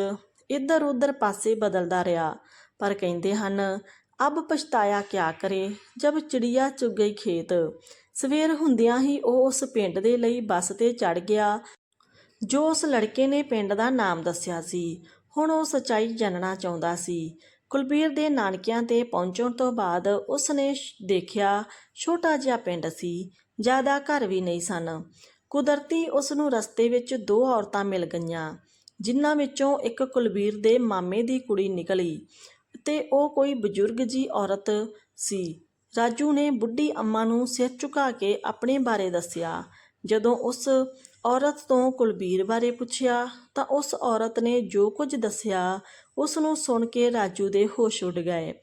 ਇੱਧਰ ਉੱਧਰ ਪਾਸੇ ਬਦਲਦਾ ਰਿਹਾ, ਪਰ ਕਹਿੰਦੇ ਹਨ ਅਬ ਪਛਤਾਇਆ ਕਿਆ ਕਰੇ? ਜਬ ਚਿੜੀਆ ਚੁਗ ਗਈ ਖੇਤ। ਸਵੇਰ ਹੁੰਦਿਆਂ ਹੀ ਉਹ ਉਸ ਪਿੰਡ ਦੇ ਲਈ ਬੱਸ ਤੇ ਚੜ ਗਿਆ, ਜੋ ਉਸ ਲੜਕੇ ਨੇ ਪਿੰਡ ਦਾ ਨਾਮ ਦੱਸਿਆ ਸੀ। ਹੁਣ ਉਹ ਸੱਚਾਈ ਜਾਣਨਾ ਚਾਹੁੰਦਾ ਸੀ। ਕੁਲਬੀਰ ਦੇ ਨਾਨਕਿਆਂ ਤੇ ਪਹੁੰਚਣ ਤੋਂ ਬਾਅਦ ਉਸ ਨੇ ਦੇਖਿਆ, ਛੋਟਾ ਜਿਹਾ ਪਿੰਡ ਸੀ, ਜ਼ਿਆਦਾ ਘਰ ਵੀ ਨਹੀਂ ਸਨ। ਕੁਦਰਤੀ ਉਸ ਨੂੰ ਰਸਤੇ ਵਿੱਚ ਦੋ ਔਰਤਾਂ ਮਿਲ ਗਈਆਂ, ਜਿਨ੍ਹਾਂ ਵਿੱਚੋਂ ਇੱਕ ਕੁਲਬੀਰ ਦੇ ਮਾਮੇ ਦੀ ਕੁੜੀ ਨਿਕਲੀ। ਤੇ ਉਹ ਕੋਈ ਬਜ਼ੁਰਗ ਜੀ ਔਰਤ ਸੀ। ਰਾਜੂ ਨੇ ਬੁੱਢੀ ਅੰਮਾ ਨੂੰ ਸਿਰ ਝੁਕਾ ਕੇ ਆਪਣੇ ਬਾਰੇ ਦੱਸਿਆ। ਜਦੋਂ ਉਸ ਔਰਤ ਤੋਂ ਕੁਲਬੀਰ ਬਾਰੇ ਪੁੱਛਿਆ ਤਾਂ ਉਸ ਔਰਤ ਨੇ ਜੋ ਕੁਝ ਦੱਸਿਆ, ਉਸ ਨੂੰ ਸੁਣ ਕੇ ਰਾਜੂ ਦੇ ਹੋਸ਼ ਉੱਡ ਗਏ।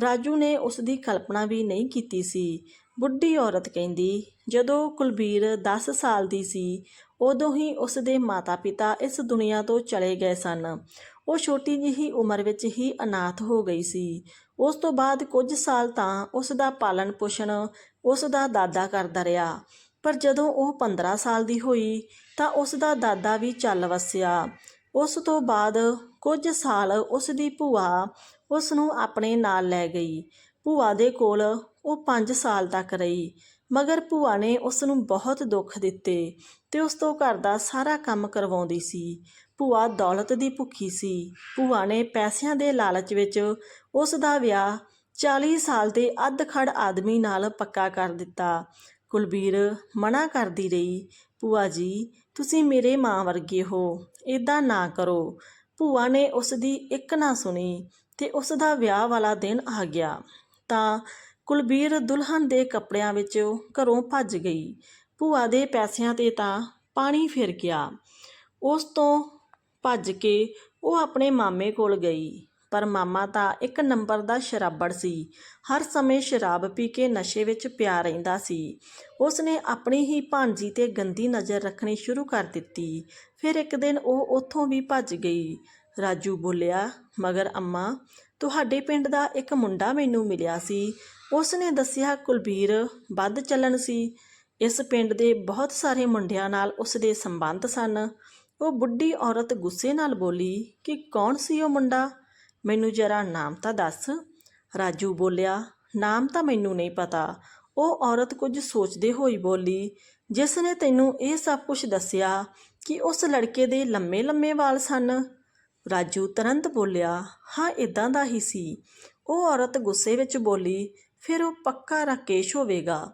ਰਾਜੂ ਨੇ ਉਸ ਦੀ ਕਲਪਨਾ ਵੀ ਨਹੀਂ ਕੀਤੀ ਸੀ। ਬੁੱਢੀ ਔਰਤ ਕਹਿੰਦੀ, ਜਦੋਂ ਕੁਲਬੀਰ 10 ਸਾਲ ਦੀ ਸੀ, ਉਦੋਂ ਹੀ ਉਸ ਦੇ ਮਾਤਾ-ਪਿਤਾ ਇਸ ਦੁਨੀਆ ਤੋਂ ਚਲੇ ਗਏ ਸਨ। ਉਹ ਛੋਟੀ ਜਿਹੀ ਉਮਰ ਵਿੱਚ ਹੀ ਅਨਾਥ ਹੋ ਗਈ ਸੀ। ਉਸ ਤੋਂ ਬਾਅਦ ਕੁਝ ਸਾਲ ਤਾਂ ਉਸ ਦਾ ਪਾਲਣ ਪੋਸ਼ਣ ਉਸ ਦਾ ਦਾਦਾ ਕਰਦਾ ਰਿਹਾ। ਪਰ ਜਦੋਂ ਉਹ 15 ਸਾਲ ਦੀ ਹੋਈ ਤਾਂ ਉਸ ਦਾ ਦਾਦਾ ਵੀ ਚੱਲ ਵਸਿਆ। ਉਸ ਤੋਂ ਬਾਅਦ ਕੁਝ ਸਾਲ ਉਸ ਦੀ ਭੂਆ ਉਸ ਨੂੰ ਆਪਣੇ ਨਾਲ ਲੈ ਗਈ। ਭੂਆ ਦੇ ਕੋਲ ਉਹ 5 ਸਾਲ ਤੱਕ ਰਹੀ, ਮਗਰ ਭੂਆ ਨੇ ਉਸ ਨੂੰ ਬਹੁਤ ਦੁੱਖ ਦਿੱਤੇ ਤੇ ਉਸ ਤੋਂ ਘਰ ਦਾ ਸਾਰਾ ਕੰਮ ਕਰਵਾਉਂਦੀ ਸੀ। ਭੂਆ ਦੌਲਤ ਦੀ ਭੁੱਖੀ ਸੀ। ਭੂਆ ਨੇ ਪੈਸਿਆਂ ਦੇ ਲਾਲਚ ਵਿੱਚ ਉਸ ਦਾ ਵਿਆਹ 40 ਸਾਲ ਦੇ ਅੱਧ-ਖੜ ਆਦਮੀ ਨਾਲ ਪੱਕਾ ਕਰ ਦਿੱਤਾ। ਕੁਲਬੀਰ ਮਨਾ ਕਰਦੀ ਰਹੀ, ਭੂਆ ਜੀ, ਤੁਸੀਂ ਮੇਰੇ ਮਾਂ ਵਰਗੇ ਹੋ ਇਦਾਂ ਨਾ ਕਰੋ। ਭੂਆ ਨੇ ਉਸ ਦੀ ਇੱਕ ਨਾ ਸੁਣੀ ਤੇ ਉਸ ਦਾ ਵਿਆਹ ਵਾਲਾ ਦਿਨ ਆ ਗਿਆ। ਤਾਂ ਕੁਲਬੀਰ ਦੁਲਹਨ ਦੇ ਕੱਪੜਿਆਂ ਵਿੱਚ ਘਰੋਂ ਭੱਜ ਗਈ। ਭੂਆ ਦੇ ਪੈਸਿਆਂ ਤੇ ਤਾਂ ਪਾਣੀ ਫਿਰ ਗਿਆ। ਉਸ ਤੋਂ ਭੱਜ ਕੇ ਉਹ ਆਪਣੇ ਮਾਮੇ ਕੋਲ ਗਈ। ਪਰ ਮਾਮਾ ਤਾਂ ਇੱਕ ਨੰਬਰ ਦਾ ਸ਼ਰਾਬੜ ਸੀ। ਹਰ ਸਮੇਂ ਸ਼ਰਾਬ ਪੀ ਕੇ ਨਸ਼ੇ ਵਿੱਚ ਪਿਆ ਰਹਿੰਦਾ ਸੀ। ਉਸ ਨੇ ਆਪਣੀ ਹੀ ਭਾਂਜੀ ਤੇ ਗੰਦੀ ਨਜ਼ਰ ਰੱਖਣੀ ਸ਼ੁਰੂ ਕਰ ਦਿੱਤੀ। ਫਿਰ ਇੱਕ ਦਿਨ ਉਹ ਉੱਥੋਂ ਵੀ ਭੱਜ ਗਈ। ਰਾਜੂ ਬੋਲਿਆ, ਮਗਰ ਅੰਮਾ, ਤੁਹਾਡੇ ਪਿੰਡ ਦਾ ਇੱਕ ਮੁੰਡਾ ਮੈਨੂੰ ਮਿਲਿਆ ਸੀ। ਉਸ ਨੇ ਦੱਸਿਆ, ਕੁਲਬੀਰ ਵੱਧ ਚੱਲਣ ਸੀ। ਇਸ ਪਿੰਡ ਦੇ ਬਹੁਤ ਸਾਰੇ ਮੁੰਡਿਆਂ ਨਾਲ ਉਸ ਦੇ ਸੰਬੰਧ ਸਨ। ਉਹ ਬੁੱਢੀ ਔਰਤ ਗੁੱਸੇ ਨਾਲ ਬੋਲੀ, ਕਿ ਕੌਣ ਸੀ ਉਹ ਮੁੰਡਾ? ਮੈਨੂੰ ਜਰਾ ਨਾਮ ਤਾਂ ਦੱਸ। ਰਾਜੂ ਬੋਲਿਆ, ਨਾਮ ਤਾਂ ਮੈਨੂੰ ਨਹੀਂ ਪਤਾ। ਉਹ ਔਰਤ ਕੁਝ ਸੋਚਦੇ ਹੋਈ ਬੋਲੀ, ਜਿਸ ਨੇ ਤੈਨੂੰ ਇਹ ਸਭ ਕੁਝ ਦੱਸਿਆ ਕਿ ਉਸ ਲੜਕੇ ਦੇ ਲੰਮੇ ਲੰਮੇ ਵਾਲ ਸਨ? ਰਾਜੂ ਤੁਰੰਤ ਬੋਲਿਆ, ਹਾਂ ਇਦਾਂ ਦਾ ਹੀ ਸੀ। ਉਹ ਔਰਤ ਗੁੱਸੇ ਵਿੱਚ ਬੋਲੀ, ਫਿਰ ਉਹ ਪੱਕਾ ਰਾਕੇਸ਼ ਹੋਵੇਗਾ।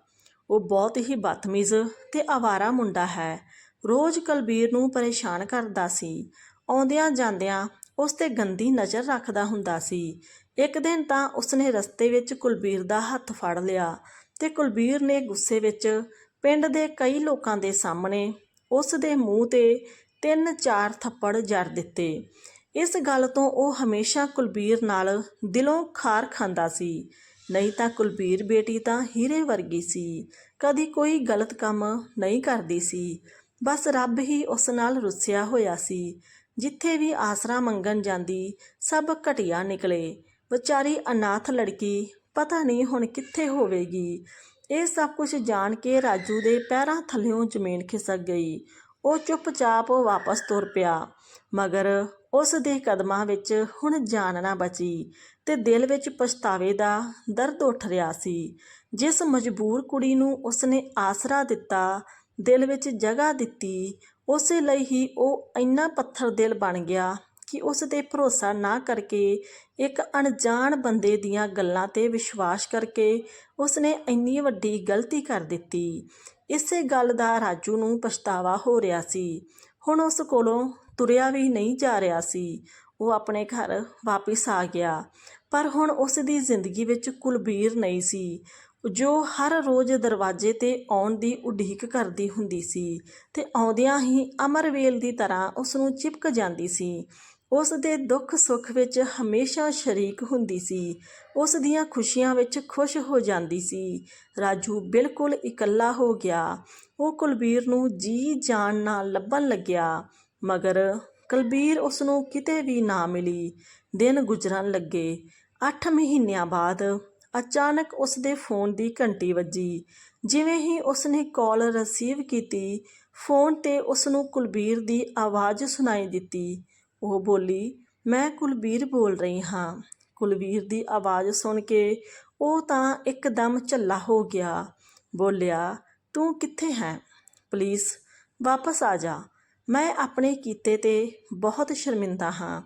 ਉਹ ਬਹੁਤ ਹੀ ਬਦਤਮੀਜ਼ ਤੇ ਆਵਾਰਾ ਮੁੰਡਾ ਹੈ। ਰੋਜ਼ ਕਲਬੀਰ ਨੂੰ ਪਰੇਸ਼ਾਨ ਕਰਦਾ ਸੀ। ਆਉਂਦਿਆਂ ਜਾਂਦਿਆਂ ਉਸ ਤੇ ਗੰਦੀ ਨਜ਼ਰ ਰੱਖਦਾ ਹੁੰਦਾ ਸੀ। ਇੱਕ ਦਿਨ ਤਾਂ ਉਸਨੇ ਰਸਤੇ ਵਿੱਚ ਕੁਲਬੀਰ ਦਾ ਹੱਥ ਫੜ ਲਿਆ ਤੇ ਕੁਲਬੀਰ ਨੇ ਗੁੱਸੇ ਵਿੱਚ ਪਿੰਡ ਦੇ ਕਈ ਲੋਕਾਂ ਦੇ ਸਾਹਮਣੇ ਉਸ ਦੇ ਮੂੰਹ ਤੇ ਤਿੰਨ ਚਾਰ ਥੱਪੜ ਜੜ ਦਿੱਤੇ। ਇਸ ਗੱਲ ਤੋਂ ਉਹ ਹਮੇਸ਼ਾ ਕੁਲਬੀਰ ਨਾਲ ਦਿਲੋਂ ਖਾਰ ਖਾਂਦਾ ਸੀ। ਨਹੀਂ ਤਾਂ ਕੁਲਬੀਰ ਬੇਟੀ ਤਾਂ ਹੀਰੇ ਵਰਗੀ ਸੀ। ਕਦੀ ਕੋਈ ਗਲਤ ਕੰਮ ਨਹੀਂ ਕਰਦੀ ਸੀ। ਬਸ ਰੱਬ ਹੀ ਉਸ ਨਾਲ ਰੁੱਸਿਆ ਹੋਇਆ ਸੀ। ਜਿੱਥੇ ਵੀ ਆਸਰਾ ਮੰਗਣ ਜਾਂਦੀ, ਸਭ ਘਟਿਆ ਨਿਕਲੇ। ਵਿਚਾਰੀ ਅਨਾਥ ਲੜਕੀ, ਪਤਾ ਨਹੀਂ ਹੁਣ ਕਿੱਥੇ ਹੋਵੇਗੀ। ਇਹ ਸਭ ਕੁਝ ਜਾਣ ਕੇ ਰਾਜੂ ਦੇ ਪੈਰਾਂ ਥੱਲਿਓਂ ਜ਼ਮੀਨ ਖਿਸਕ ਗਈ। ਉਹ ਚੁੱਪਚਾਪ ਵਾਪਸ ਤੁਰ ਪਿਆ। ਮਗਰ ਉਸ ਦੇ ਕਦਮਾਂ ਵਿੱਚ ਹੁਣ ਜਾਨ ਨਾ ਬਚੀ ਤੇ ਦਿਲ ਵਿੱਚ ਪਛਤਾਵੇ ਦਾ ਦਰਦ ਉੱਠ ਰਿਹਾ ਸੀ। ਜਿਸ ਮਜਬੂਰ ਕੁੜੀ ਨੂੰ ਉਸਨੇ ਆਸਰਾ ਦਿੱਤਾ ਦਿਲ ਵਿੱਚ ਜਗ੍ਹਾ ਦਿੱਤੀ, ਉਸੇ ਲਈ ਹੀ ਉਹ ਇੰਨਾ ਪੱਥਰ ਦਿਲ ਬਣ ਗਿਆ ਕਿ ਉਸ ਤੇ ਭਰੋਸਾ ਨਾ ਕਰਕੇ ਇੱਕ ਅਣਜਾਣ ਬੰਦੇ ਦੀਆਂ ਗੱਲਾਂ ਤੇ ਵਿਸ਼ਵਾਸ ਕਰਕੇ ਉਸਨੇ ਇੰਨੀ ਵੱਡੀ ਗਲਤੀ ਕਰ ਦਿੱਤੀ। ਇਸੇ ਗੱਲ ਦਾ ਰਾਜੂ ਨੂੰ ਪਛਤਾਵਾ ਹੋ ਰਿਹਾ ਸੀ। ਹੁਣ ਉਸ ਕੋਲੋਂ ਤੁਰਿਆ ਵੀ ਨਹੀਂ ਜਾ ਰਿਹਾ ਸੀ। ਉਹ ਆਪਣੇ ਘਰ ਵਾਪਿਸ ਆ ਗਿਆ, ਪਰ ਹੁਣ ਉਸ ਦੀ ਜ਼ਿੰਦਗੀ ਵਿੱਚ ਕੁਲਬੀਰ ਨਹੀਂ ਸੀ। ਜੋ ਹਰ ਰੋਜ਼ ਦਰਵਾਜ਼ੇ ਤੇ ਆਉਣ ਦੀ ਉਡੀਕ ਕਰਦੀ ਹੁੰਦੀ ਸੀ ਤੇ ਆਉਂਦਿਆਂ ਹੀ ਅਮਰਵੇਲ ਦੀ ਤਰ੍ਹਾਂ ਉਸ ਨੂੰ ਚਿਪਕ ਜਾਂਦੀ ਸੀ। ਉਸ ਦੇ ਦੁੱਖ ਸੁੱਖ ਵਿੱਚ ਹਮੇਸ਼ਾ ਸ਼ਰੀਕ ਹੁੰਦੀ ਸੀ। ਉਸ ਦੀਆਂ ਖੁਸ਼ੀਆਂ ਵਿੱਚ ਖੁਸ਼ ਹੋ ਜਾਂਦੀ ਸੀ। ਰਾਜੂ ਬਿਲਕੁਲ ਇਕੱਲਾ ਹੋ ਗਿਆ। ਉਹ ਕੁਲਬੀਰ ਨੂੰ ਜੀ ਜਾਣ ਨਾਲ ਲੱਭਣ ਲੱਗਿਆ, ਮਗਰ ਕੁਲਬੀਰ ਉਸ ਨੂੰ ਕਿਤੇ ਵੀ ਨਾ ਮਿਲੀ। ਦਿਨ ਗੁਜ਼ਰਨ ਲੱਗੇ। 8 ਮਹੀਨਿਆਂ ਬਾਅਦ ਅਚਾਨਕ ਉਸ ਦੇ ਫੋਨ ਦੀ ਘੰਟੀ ਵੱਜੀ। ਜਿਵੇਂ ਹੀ ਉਸ ਨੇ ਕਾਲ ਰਿਸੀਵ ਕੀਤੀ, ਫੋਨ ਤੇ ਉਸ ਨੂੰ ਕੁਲਬੀਰ ਦੀ ਆਵਾਜ਼ ਸੁਣਾਈ ਦਿੱਤੀ। ਉਹ ਬੋਲੀ, ਮੈਂ ਕੁਲਬੀਰ ਬੋਲ ਰਹੀ ਹਾਂ। ਕੁਲਬੀਰ ਦੀ ਆਵਾਜ਼ ਸੁਣ ਕੇ ਉਹ ਤਾਂ ਇੱਕਦਮ ਝੱਲਾ ਹੋ ਗਿਆ। ਬੋਲਿਆ, ਤੂੰ ਕਿੱਥੇ ਹੈ? ਪਲੀਜ਼ ਵਾਪਸ ਆ ਜਾ। ਮੈਂ ਆਪਣੇ ਕੀਤੇ ਤੇ ਬਹੁਤ ਸ਼ਰਮਿੰਦਾ ਹਾਂ।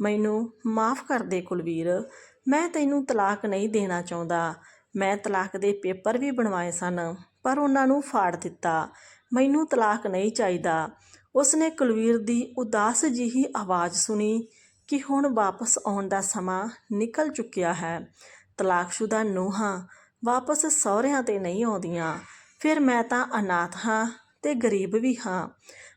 ਮੈਨੂੰ ਮਾਫ ਕਰ ਦੇ ਕੁਲਵੀਰ ਮੈਂ ਤੈਨੂੰ ਤਲਾਕ ਨਹੀਂ ਦੇਣਾ ਚਾਹੁੰਦਾ। ਮੈਂ ਤਲਾਕ ਦੇ ਪੇਪਰ ਵੀ ਬਣਵਾਏ ਸਨ, ਪਰ ਉਹਨਾਂ ਨੂੰ ਫਾੜ ਦਿੱਤਾ। ਮੈਨੂੰ ਤਲਾਕ ਨਹੀਂ ਚਾਹੀਦਾ। ਉਸਨੇ ਕੁਲਵੀਰ ਦੀ ਉਦਾਸ ਜਿਹੀ ਆਵਾਜ਼ ਸੁਣੀ ਕਿ ਹੁਣ ਵਾਪਸ ਆਉਣ ਦਾ ਸਮਾਂ ਨਿਕਲ ਚੁੱਕਿਆ ਹੈ। ਤਲਾਕਸ਼ੁਦਾ ਨੂੰਹਾਂ ਵਾਪਸ ਸਹੁਰਿਆਂ ਤੇ ਨਹੀਂ ਆਉਂਦੀਆਂ। ਫਿਰ ਮੈਂ ਤਾਂ ਅਨਾਥ ਹਾਂ ਤੇ ਗਰੀਬ ਵੀ ਹਾਂ।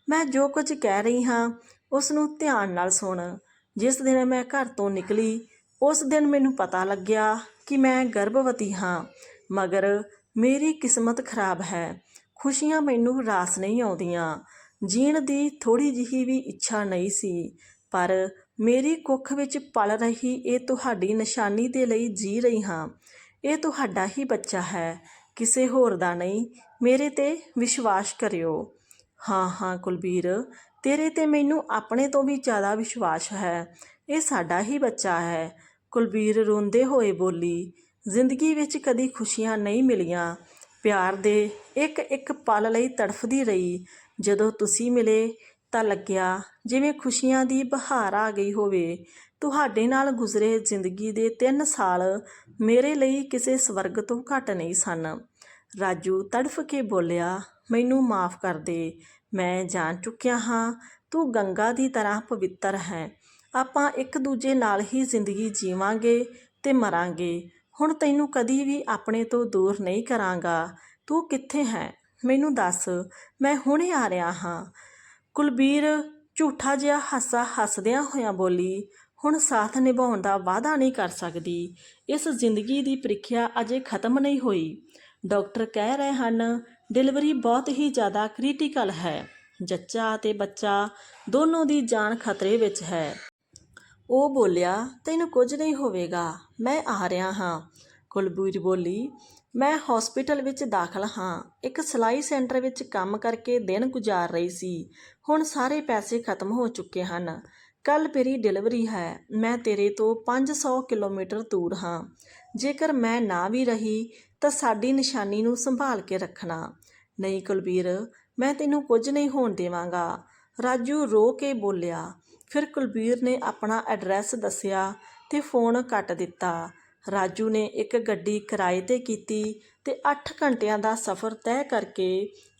ਮੈਂ ਜੋ ਕੁਝ ਕਹਿ ਰਹੀ ਹਾਂ ਉਸ ਨੂੰ ਧਿਆਨ ਨਾਲ ਸੁਣ। ਜਿਸ ਦਿਨ ਮੈਂ ਘਰ ਤੋਂ ਨਿਕਲੀ ਉਸ ਦਿਨ ਮੈਨੂੰ ਪਤਾ ਲੱਗਿਆ ਕਿ ਮੈਂ ਗਰਭਵਤੀ ਹਾਂ, ਮਗਰ ਮੇਰੀ ਕਿਸਮਤ ਖਰਾਬ ਹੈ। ਖੁਸ਼ੀਆਂ ਮੈਨੂੰ ਰਾਸ ਨਹੀਂ ਆਉਂਦੀਆਂ। ਜੀਣ ਦੀ ਥੋੜੀ ਜਿਹੀ ਵੀ ਇੱਛਾ ਨਹੀਂ ਸੀ, ਪਰ ਮੇਰੀ ਕੁੱਖ ਵਿੱਚ ਪਲ ਰਹੀ ਇਹ ਤੁਹਾਡੀ ਨਿਸ਼ਾਨੀ ਦੇ ਲਈ ਜੀ ਰਹੀ ਹਾਂ। ਇਹ ਤੁਹਾਡਾ ਹੀ ਬੱਚਾ ਹੈ। ਕਿਸੇ ਹੋਰ ਦਾ ਨਹੀਂ, ਮੇਰੇ ਤੇ ਵਿਸ਼ਵਾਸ ਕਰਿਓ। ਹਾਂ ਹਾਂ, ਕੁਲਬੀਰ, ਤੇਰੇ ਤੇ ਮੈਨੂੰ ਆਪਣੇ ਤੋਂ ਵੀ ਜ਼ਿਆਦਾ ਵਿਸ਼ਵਾਸ ਹੈ। ਇਹ ਸਾਡਾ ਹੀ ਬੱਚਾ ਹੈ। ਕੁਲਬੀਰ ਰੋਂਦੇ ਹੋਏ ਬੋਲੀ, ਜ਼ਿੰਦਗੀ ਵਿੱਚ ਕਦੀ ਖੁਸ਼ੀਆਂ ਨਹੀਂ ਮਿਲੀਆਂ। ਪਿਆਰ ਦੇ ਇੱਕ ਇੱਕ ਪਲ ਲਈ ਤੜਫਦੀ ਰਹੀ। ਜਦੋਂ ਤੁਸੀਂ ਮਿਲੇ ਤਾਂ ਲੱਗਿਆ ਜਿਵੇਂ ਖੁਸ਼ੀਆਂ ਦੀ ਬਹਾਰ ਆ ਗਈ ਹੋਵੇ। ਤੁਹਾਡੇ ਨਾਲ ਗੁਜ਼ਰੇ ਜ਼ਿੰਦਗੀ ਦੇ 3 ਸਾਲ ਮੇਰੇ ਲਈ ਕਿਸੇ ਸਵਰਗ ਤੋਂ ਘੱਟ ਨਹੀਂ ਸਨ। ਰਾਜੂ ਤੜਫ ਕੇ ਬੋਲਿਆ, ਮੈਨੂੰ ਮਾਫ ਕਰ ਦੇ, ਮੈਂ ਜਾਣ ਚੁੱਕਿਆ ਹਾਂ। ਤੂੰ ਗੰਗਾ ਦੀ ਤਰ੍ਹਾਂ ਪਵਿੱਤਰ ਹੈ। ਆਪਾਂ ਇੱਕ ਦੂਜੇ ਨਾਲ ਹੀ ਜ਼ਿੰਦਗੀ ਜੀਵਾਂਗੇ ਤੇ ਮਰਾਂਗੇ। ਹੁਣ ਤੈਨੂੰ ਕਦੀ ਵੀ ਆਪਣੇ ਤੋਂ ਦੂਰ ਨਹੀਂ ਕਰਾਂਗਾ। ਤੂੰ ਕਿੱਥੇ ਹੈ? ਮੈਨੂੰ ਦੱਸ। ਮੈਂ ਹੁਣੇ ਆ ਰਿਹਾ ਹਾਂ। ਕੁਲਬੀਰ, ਝੂਠਾ ਜਿਹਾ ਹਾਸਾ ਹੱਸਦਿਆਂ ਹੋਇਆਂ ਬੋਲੀ, ਹੁਣ ਸਾਥ ਨਿਭਾਉਣ ਦਾ ਵਾਅਦਾ ਨਹੀਂ ਕਰ ਸਕਦੀ। ਇਸ ਜ਼ਿੰਦਗੀ ਦੀ ਪ੍ਰੀਖਿਆ ਅਜੇ ਖਤਮ ਨਹੀਂ ਹੋਈ। ਡਾਕਟਰ ਕਹਿ ਰਹੇ ਹਨ, ਡਿਲੀਵਰੀ ਬਹੁਤ ਹੀ ਜ਼ਿਆਦਾ ਕ੍ਰਿਟੀਕਲ ਹੈ। ਜੱਚਾ ਅਤੇ ਬੱਚਾ ਦੋਨੋਂ ਦੀ ਜਾਨ ਖਤਰੇ ਵਿੱਚ ਹੈ। ਉਹ ਬੋਲਿਆ, ਤੈਨੂੰ ਕੁਝ ਨਹੀਂ ਹੋਵੇਗਾ। ਮੈਂ ਆ ਰਿਹਾ ਹਾਂ। ਕੁਲਬੀਰ ਬੋਲੀ, ਮੈਂ ਹਸਪੀਟਲ ਵਿੱਚ ਦਾਖਲ ਹਾਂ। ਇੱਕ ਸਿਲਾਈ ਸੈਂਟਰ ਵਿੱਚ ਕੰਮ ਕਰਕੇ ਦਿਨ ਗੁਜ਼ਾਰ ਰਹੀ ਸੀ। ਹੁਣ ਸਾਰੇ ਪੈਸੇ ਖਤਮ ਹੋ ਚੁੱਕੇ ਹਨ। ਕੱਲ ਮੇਰੀ ਡਿਲੀਵਰੀ ਹੈ। ਮੈਂ ਤੇਰੇ ਤੋਂ 500 ਕਿਲੋਮੀਟਰ ਦੂਰ ਹਾਂ। ਜੇਕਰ ਮੈਂ ਨਾ ਵੀ ਰਹੀ, ਤਾਂ ਸਾਡੀ ਨਿਸ਼ਾਨੀ ਨੂੰ ਸੰਭਾਲ ਕੇ ਰੱਖਣਾ। ਨਹੀਂ ਕੁਲਬੀਰ, ਮੈਂ ਤੈਨੂੰ ਕੁਝ ਨਹੀਂ ਹੋਣ ਦੇਵਾਂਗਾ। ਰਾਜੂ ਰੋ ਕੇ ਬੋਲਿਆ ਫਿਰ ਕੁਲਬੀਰ ਨੇ ਆਪਣਾ ਐਡਰੈਸ ਦੱਸਿਆ ਤੇ ਫੋਨ ਕੱਟ ਦਿੱਤਾ। ਰਾਜੂ ਨੇ ਇੱਕ ਗੱਡੀ ਕਿਰਾਏ ਤੇ ਕੀਤੀ ਤੇ 8 ਘੰਟਿਆਂ ਦਾ ਸਫ਼ਰ ਤੈਅ ਕਰਕੇ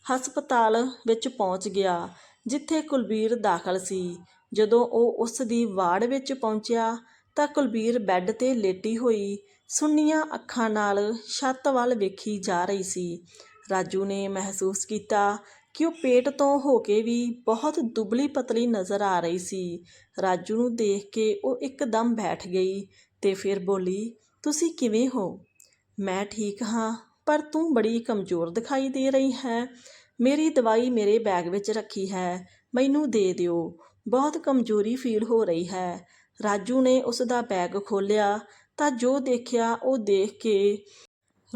ਹਸਪਤਾਲ ਵਿੱਚ ਪਹੁੰਚ ਗਿਆ, ਜਿੱਥੇ ਕੁਲਬੀਰ ਦਾਖਲ ਸੀ। ਜਦੋਂ ਉਹ ਉਸ ਦੀ ਵਾਰਡ ਵਿੱਚ ਪਹੁੰਚਿਆ ਤਾਂ ਕੁਲਬੀਰ ਬੈੱਡ ਤੇ ਲੇਟੀ ਹੋਈ, ਸੁੰਨੀਆਂ ਅੱਖਾਂ ਨਾਲ ਛੱਤ ਵੱਲ ਵੇਖੀ ਜਾ ਰਹੀ ਸੀ। ਰਾਜੂ ਨੇ ਮਹਿਸੂਸ ਕੀਤਾ ਕਿ ਉਹ ਪੇਟ ਤੋਂ ਹੋ ਕੇ ਵੀ ਬਹੁਤ ਦੁਬਲੀ ਪਤਲੀ ਨਜ਼ਰ ਆ ਰਹੀ ਸੀ। ਰਾਜੂ ਨੂੰ ਦੇਖ ਕੇ ਉਹ ਇੱਕਦਮ ਬੈਠ ਗਈ ਤੇ ਫਿਰ ਬੋਲੀ, ਤੁਸੀਂ ਕਿਵੇਂ ਹੋ? ਮੈਂ ਠੀਕ ਹਾਂ, ਪਰ ਤੂੰ ਬੜੀ ਕਮਜ਼ੋਰ ਦਿਖਾਈ ਦੇ ਰਹੀ ਹੈ। ਮੇਰੀ ਦਵਾਈ ਮੇਰੇ ਬੈਗ ਵਿੱਚ ਰੱਖੀ ਹੈ। ਮੈਨੂੰ ਦੇ ਦਿਓ। ਬਹੁਤ ਕਮਜ਼ੋਰੀ ਫੀਲ ਹੋ ਰਹੀ ਹੈ। ਰਾਜੂ ਨੇ ਉਸ ਦਾ ਬੈਗ ਖੋਲ੍ਹਿਆ ਤਾਂ ਜੋ ਦੇਖਿਆ ਉਹ ਦੇਖ ਕੇ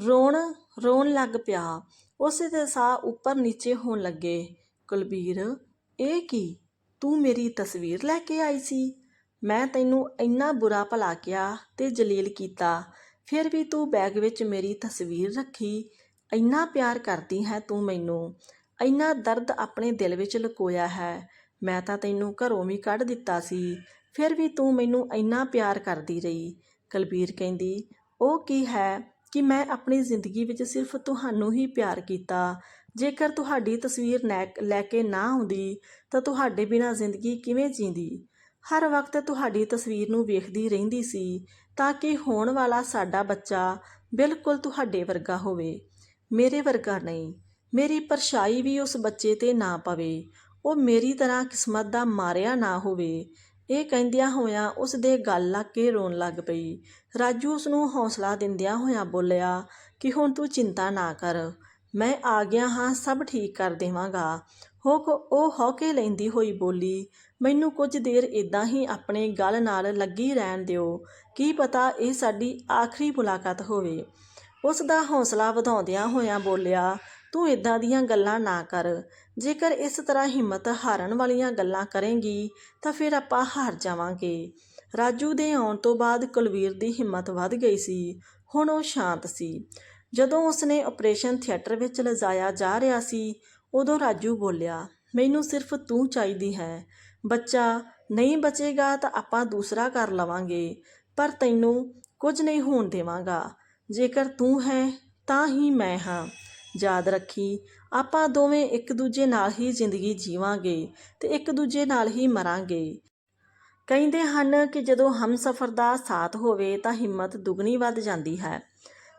ਰੋਣ ਰੋਣ ਲੱਗ ਪਿਆ। ਉਸੇ ਦੇ ਸਾਹ ਉੱਪਰ ਨੀਚੇ ਹੋਣ ਲੱਗੇ, ਕੁਲਬੀਰ, ਇਹ ਕੀ? ਤੂੰ ਮੇਰੀ ਤਸਵੀਰ ਲੈ ਕੇ ਆਈ ਸੀ? ਮੈਂ ਤੈਨੂੰ ਇੰਨਾ ਬੁਰਾ ਭਲਾ ਕਿਹਾ ਤੇ ਜਲੀਲ ਕੀਤਾ, ਫਿਰ ਵੀ ਤੂੰ ਬੈਗ ਵਿੱਚ ਮੇਰੀ ਤਸਵੀਰ ਰੱਖੀ। ਇੰਨਾ ਪਿਆਰ ਕਰਦੀ ਹੈ ਤੂੰ ਮੈਨੂੰ। ਇੰਨਾ ਦਰਦ ਆਪਣੇ ਦਿਲ ਵਿੱਚ ਲੁਕੋਇਆ ਹੈ। ਮੈਂ ਤਾਂ ਤੈਨੂੰ ਘਰੋਂ ਵੀ ਕੱਢ ਦਿੱਤਾ ਸੀ, ਫਿਰ ਵੀ ਤੂੰ ਮੈਨੂੰ ਇੰਨਾ ਪਿਆਰ ਕਰਦੀ ਰਹੀ। ਕੁਲਬੀਰ ਕਹਿੰਦੀ, ਉਹ ਕੀ ਹੈ? ਕਿ ਮੈਂ ਆਪਣੀ ਜ਼ਿੰਦਗੀ ਵਿੱਚ ਸਿਰਫ ਤੁਹਾਨੂੰ ਹੀ ਪਿਆਰ ਕੀਤਾ। ਜੇਕਰ ਤੁਹਾਡੀ ਤਸਵੀਰ ਨੈ- ਲੈ ਕੇ ਨਾ ਆਉਂਦੀ, ਤਾਂ ਤੁਹਾਡੇ ਬਿਨਾਂ ਜ਼ਿੰਦਗੀ ਕਿਵੇਂ ਜੀਂਦੀ? ਹਰ ਵਕਤ ਤੁਹਾਡੀ ਤਸਵੀਰ ਨੂੰ ਵੇਖਦੀ ਰਹਿੰਦੀ ਸੀ, ਤਾਂ ਕਿ ਹੋਣ ਵਾਲਾ ਸਾਡਾ ਬੱਚਾ ਬਿਲਕੁਲ ਤੁਹਾਡੇ ਵਰਗਾ ਹੋਵੇ। ਮੇਰੇ ਵਰਗਾ ਨਹੀਂ, ਮੇਰੀ ਪਰਛਾਈ ਵੀ ਉਸ ਬੱਚੇ ਤੇ ਨਾ ਪਵੇ। ਉਹ ਮੇਰੀ ਤਰ੍ਹਾਂ ਕਿਸਮਤ ਦਾ ਮਾਰਿਆ ਨਾ ਹੋਵੇ। ਇਹ ਕਹਿੰਦਿਆਂ ਹੋਇਆਂ ਉਸ ਦੇ ਗਲ ਲੱਗ ਕੇ ਰੋਣ ਲੱਗ ਪਈ। ਰਾਜੂ ਉਸ ਨੂੰ ਹੌਸਲਾ ਦਿੰਦਿਆਂ ਹੋਇਆਂ ਬੋਲਿਆ, ਕਿ ਹੁਣ ਤੂੰ ਚਿੰਤਾ ਨਾ ਕਰ। ਮੈਂ ਆ ਗਿਆ ਹਾਂ, ਸਭ ਠੀਕ ਕਰ ਦੇਵਾਂਗਾ। ਹੋ ਉਹ ਹੌਕੇ ਲੈਂਦੀ ਹੋਈ ਬੋਲੀ, ਮੈਨੂੰ ਕੁਝ ਦੇਰ ਇਦਾਂ ਹੀ ਆਪਣੇ ਗੱਲ ਨਾਲ ਲੱਗੀ ਰਹਿਣ ਦਿਓ। ਕੀ ਪਤਾ ਇਹ ਸਾਡੀ ਆਖਰੀ ਮੁਲਾਕਾਤ ਹੋਵੇ। ਉਸ ਦਾ ਹੌਸਲਾ ਵਧਾਉਂਦਿਆਂ ਹੋਇਆਂ ਬੋਲਿਆ, ਤੂੰ ਇਦਾਂ ਦੀਆਂ ਗੱਲਾਂ ਨਾ ਕਰ। ਜੇਕਰ ਇਸ ਤਰ੍ਹਾਂ ਹਿੰਮਤ ਹਾਰਨ ਵਾਲੀਆਂ ਗੱਲਾਂ ਕਰੇਂਗੀ, ਤਾਂ ਫਿਰ ਆਪਾਂ ਹਾਰ ਜਾਵਾਂਗੇ। ਰਾਜੂ ਦੇ ਆਉਣ ਤੋਂ ਬਾਅਦ ਕੁਲਵੀਰ ਦੀ ਹਿੰਮਤ ਵੱਧ ਗਈ ਸੀ। ਹੁਣ ਉਹ ਸ਼ਾਂਤ ਸੀ। ਜਦੋਂ ਉਸਨੇ ਆਪਰੇਸ਼ਨ ਥੀਏਟਰ ਵਿੱਚ ਲਿਜਾਇਆ ਜਾ ਰਿਹਾ ਸੀ, ਉਦੋਂ ਰਾਜੂ ਬੋਲਿਆ, ਮੈਨੂੰ ਸਿਰਫ ਤੂੰ ਚਾਹੀਦੀ ਹੈ। ਬੱਚਾ ਨਹੀਂ ਬਚੇਗਾ ਤਾਂ ਆਪਾਂ ਦੂਸਰਾ ਕਰ ਲਵਾਂਗੇ, ਪਰ ਤੈਨੂੰ ਕੁਝ ਨਹੀਂ ਹੋਣ ਦੇਵਾਂਗਾ। ਜੇਕਰ ਤੂੰ ਹੈ, ਤਾਂ ਹੀ ਮੈਂ ਹਾਂ। ਯਾਦ ਰੱਖੀ ਆਪਾਂ ਦੋਵੇਂ ਇੱਕ ਦੂਜੇ ਨਾਲ ਹੀ ਜ਼ਿੰਦਗੀ ਜੀਵਾਂਗੇ ਤੇ ਇੱਕ ਦੂਜੇ ਨਾਲ ਹੀ ਮਰਾਂਗੇ। ਕਹਿੰਦੇ ਹਨ ਕਿ ਜਦੋਂ ਹਮਸਫਰ ਦਾ ਸਾਥ ਹੋਵੇ ਤਾਂ ਹਿੰਮਤ ਦੁੱਗਣੀ ਵੱਧ ਜਾਂਦੀ ਹੈ।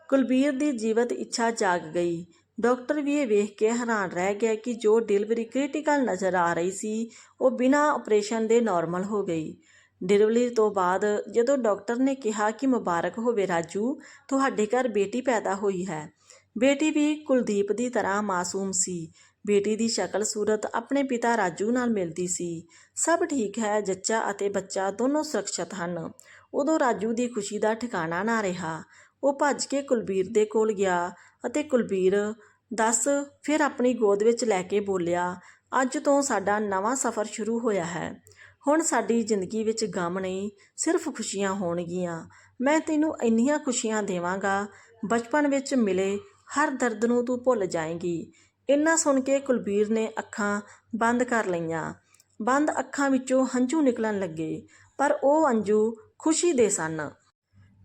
ਕੁਲਬੀਰ ਦੀ ਜੀਵਤ ਇੱਛਾ ਜਾਗ ਗਈ। ਡਾਕਟਰ ਵੀ ਇਹ ਵੇਖ ਕੇ ਹੈਰਾਨ ਰਹਿ ਗਿਆ ਕਿ ਜੋ ਡਿਲੀਵਰੀ ਕ੍ਰਿਟੀਕਲ ਨਜ਼ਰ ਆ ਰਹੀ ਸੀ, ਉਹ ਬਿਨਾਂ ਆਪਰੇਸ਼ਨ ਦੇ ਨਾਰਮਲ ਹੋ ਗਈ। ਡਿਲੀਵਰੀ ਤੋਂ ਬਾਅਦ ਜਦੋਂ ਡਾਕਟਰ ਨੇ ਕਿਹਾ ਕਿ ਮੁਬਾਰਕ ਹੋਵੇ ਰਾਜੂ, ਤੁਹਾਡੇ ਘਰ ਬੇਟੀ ਪੈਦਾ ਹੋਈ ਹੈ। ਬੇਟੀ ਵੀ ਕੁਲਦੀਪ ਦੀ ਤਰ੍ਹਾਂ ਮਾਸੂਮ ਸੀ। ਬੇਟੀ ਦੀ ਸ਼ਕਲ ਸੂਰਤ ਆਪਣੇ ਪਿਤਾ ਰਾਜੂ ਨਾਲ ਮਿਲਦੀ ਸੀ। ਸਭ ਠੀਕ ਹੈ, ਜੱਚਾ ਅਤੇ ਬੱਚਾ ਦੋਨੋਂ ਸੁਰੱਖਿਅਤ ਹਨ। ਉਦੋਂ ਰਾਜੂ ਦੀ ਖੁਸ਼ੀ ਦਾ ਠਿਕਾਣਾ ਨਾ ਰਿਹਾ। ਉਹ ਭੱਜ ਕੇ ਕੁਲਬੀਰ ਦੇ ਕੋਲ ਗਿਆ ਅਤੇ ਕੁਲਬੀਰ, ਦੱਸ, ਫਿਰ ਆਪਣੀ ਗੋਦ ਵਿੱਚ ਲੈ ਕੇ ਬੋਲਿਆ, ਅੱਜ ਤੋਂ ਸਾਡਾ ਨਵਾਂ ਸਫ਼ਰ ਸ਼ੁਰੂ ਹੋਇਆ ਹੈ। ਹੁਣ ਸਾਡੀ ਜ਼ਿੰਦਗੀ ਵਿੱਚ ਗਮ ਨਹੀਂ, ਸਿਰਫ ਖੁਸ਼ੀਆਂ ਹੋਣਗੀਆਂ। ਮੈਂ ਤੈਨੂੰ ਇੰਨੀਆਂ ਖੁਸ਼ੀਆਂ ਦੇਵਾਂਗਾ, ਬਚਪਨ ਵਿੱਚ ਮਿਲੇ ਹਰ ਦਰਦ ਨੂੰ ਤੂੰ ਭੁੱਲ ਜਾਏਂਗੀ। ਇੰਨਾ ਸੁਣ ਕੇ ਕੁਲਬੀਰ ਨੇ ਅੱਖਾਂ ਬੰਦ ਕਰ ਲਈਆਂ। ਬੰਦ ਅੱਖਾਂ ਵਿੱਚੋਂ ਹੰਝੂ ਨਿਕਲਣ ਲੱਗੇ, ਪਰ ਉਹ ਅੰਜੂ ਖੁਸ਼ੀ ਦੇ ਸਨ।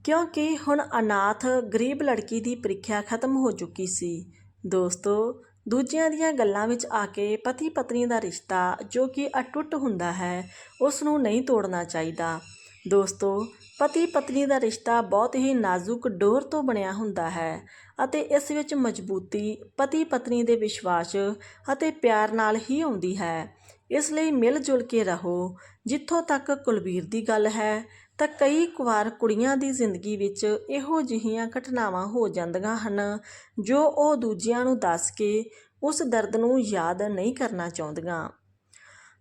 ਕਿਉਂਕਿ ਹੁਣ ਅਨਾਥ ਗਰੀਬ ਲੜਕੀ ਦੀ ਪ੍ਰੀਖਿਆ ਖਤਮ ਹੋ ਚੁੱਕੀ ਸੀ। ਦੋਸਤੋ, ਦੂਜਿਆਂ ਦੀਆਂ ਗੱਲਾਂ ਵਿੱਚ ਆ ਕੇ ਪਤੀ ਪਤਨੀ ਦਾ ਰਿਸ਼ਤਾ ਜੋ ਕਿ ਅਟੁੱਟ ਹੁੰਦਾ ਹੈ, ਉਸ ਨੂੰ ਨਹੀਂ ਤੋੜਨਾ ਚਾਹੀਦਾ। ਦੋਸਤੋ ਪਤੀ ਪਤਨੀ ਦਾ ਰਿਸ਼ਤਾ ਬਹੁਤ ਹੀ ਨਾਜ਼ੁਕ ਡੋਰ ਤੋਂ ਬਣਿਆ ਹੁੰਦਾ ਹੈ ਅਤੇ ਇਸ ਵਿੱਚ ਮਜ਼ਬੂਤੀ ਪਤੀ ਪਤਨੀ ਦੇ ਵਿਸ਼ਵਾਸ ਅਤੇ ਪਿਆਰ ਨਾਲ ਹੀ ਆਉਂਦੀ ਹੈ। ਇਸ ਲਈ ਮਿਲ ਜੁਲ ਕੇ ਰਹੋ। ਜਿੱਥੋਂ ਤੱਕ ਕੁਲਬੀਰ ਦੀ ਗੱਲ ਹੈ, ਤਾਂ ਕਈ ਵਾਰ ਕੁੜੀਆਂ ਦੀ ਜ਼ਿੰਦਗੀ ਵਿੱਚ ਇਹੋ ਜਿਹੀਆਂ ਘਟਨਾਵਾਂ ਹੋ ਜਾਂਦੀਆਂ ਹਨ, ਜੋ ਉਹ ਦੂਜਿਆਂ ਨੂੰ ਦੱਸ ਕੇ ਉਸ ਦਰਦ ਨੂੰ ਯਾਦ ਨਹੀਂ ਕਰਨਾ ਚਾਹੁੰਦੀਆਂ।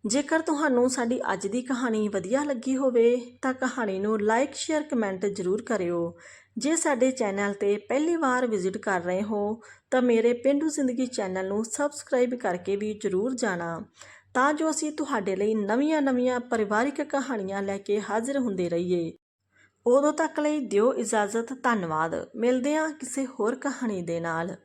ਜੇਕਰ ਤੁਹਾਨੂੰ ਸਾਡੀ ਅੱਜ ਦੀ ਕਹਾਣੀ ਵਧੀਆ ਲੱਗੀ ਹੋਵੇ, ਤਾਂ ਕਹਾਣੀ ਨੂੰ ਲਾਈਕ ਸ਼ੇਅਰ ਕਮੈਂਟ ਜ਼ਰੂਰ ਕਰਿਓ। ਜੇ ਸਾਡੇ ਚੈਨਲ ਤੇ ਪਹਿਲੀ ਵਾਰ ਵਿਜ਼ਿਟ ਕਰ ਰਹੇ ਹੋ, ਤਾਂ ਮੇਰੇ ਪਿੰਡੂ ਜ਼ਿੰਦਗੀ ਚੈਨਲ ਨੂੰ ਸਬਸਕ੍ਰਾਈਬ ਕਰਕੇ ਵੀ ਜ਼ਰੂਰ ਜਾਣਾ। ਤਾਂ ਜੋ ਅਸੀਂ ਤੁਹਾਡੇ ਲਈ ਨਵੀਆਂ-ਨਵੀਆਂ ਪਰਿਵਾਰਿਕ ਕਹਾਣੀਆਂ ਲੈ ਕੇ ਹਾਜ਼ਰ ਹੁੰਦੇ ਰਹੀਏ। ਉਦੋਂ ਤੱਕ ਲਈ ਦਿਓ ਇਜਾਜ਼ਤ, ਧੰਨਵਾਦ। ਮਿਲਦੇ ਹਾਂ ਕਿਸੇ ਹੋਰ ਕਹਾਣੀ ਦੇ ਨਾਲ।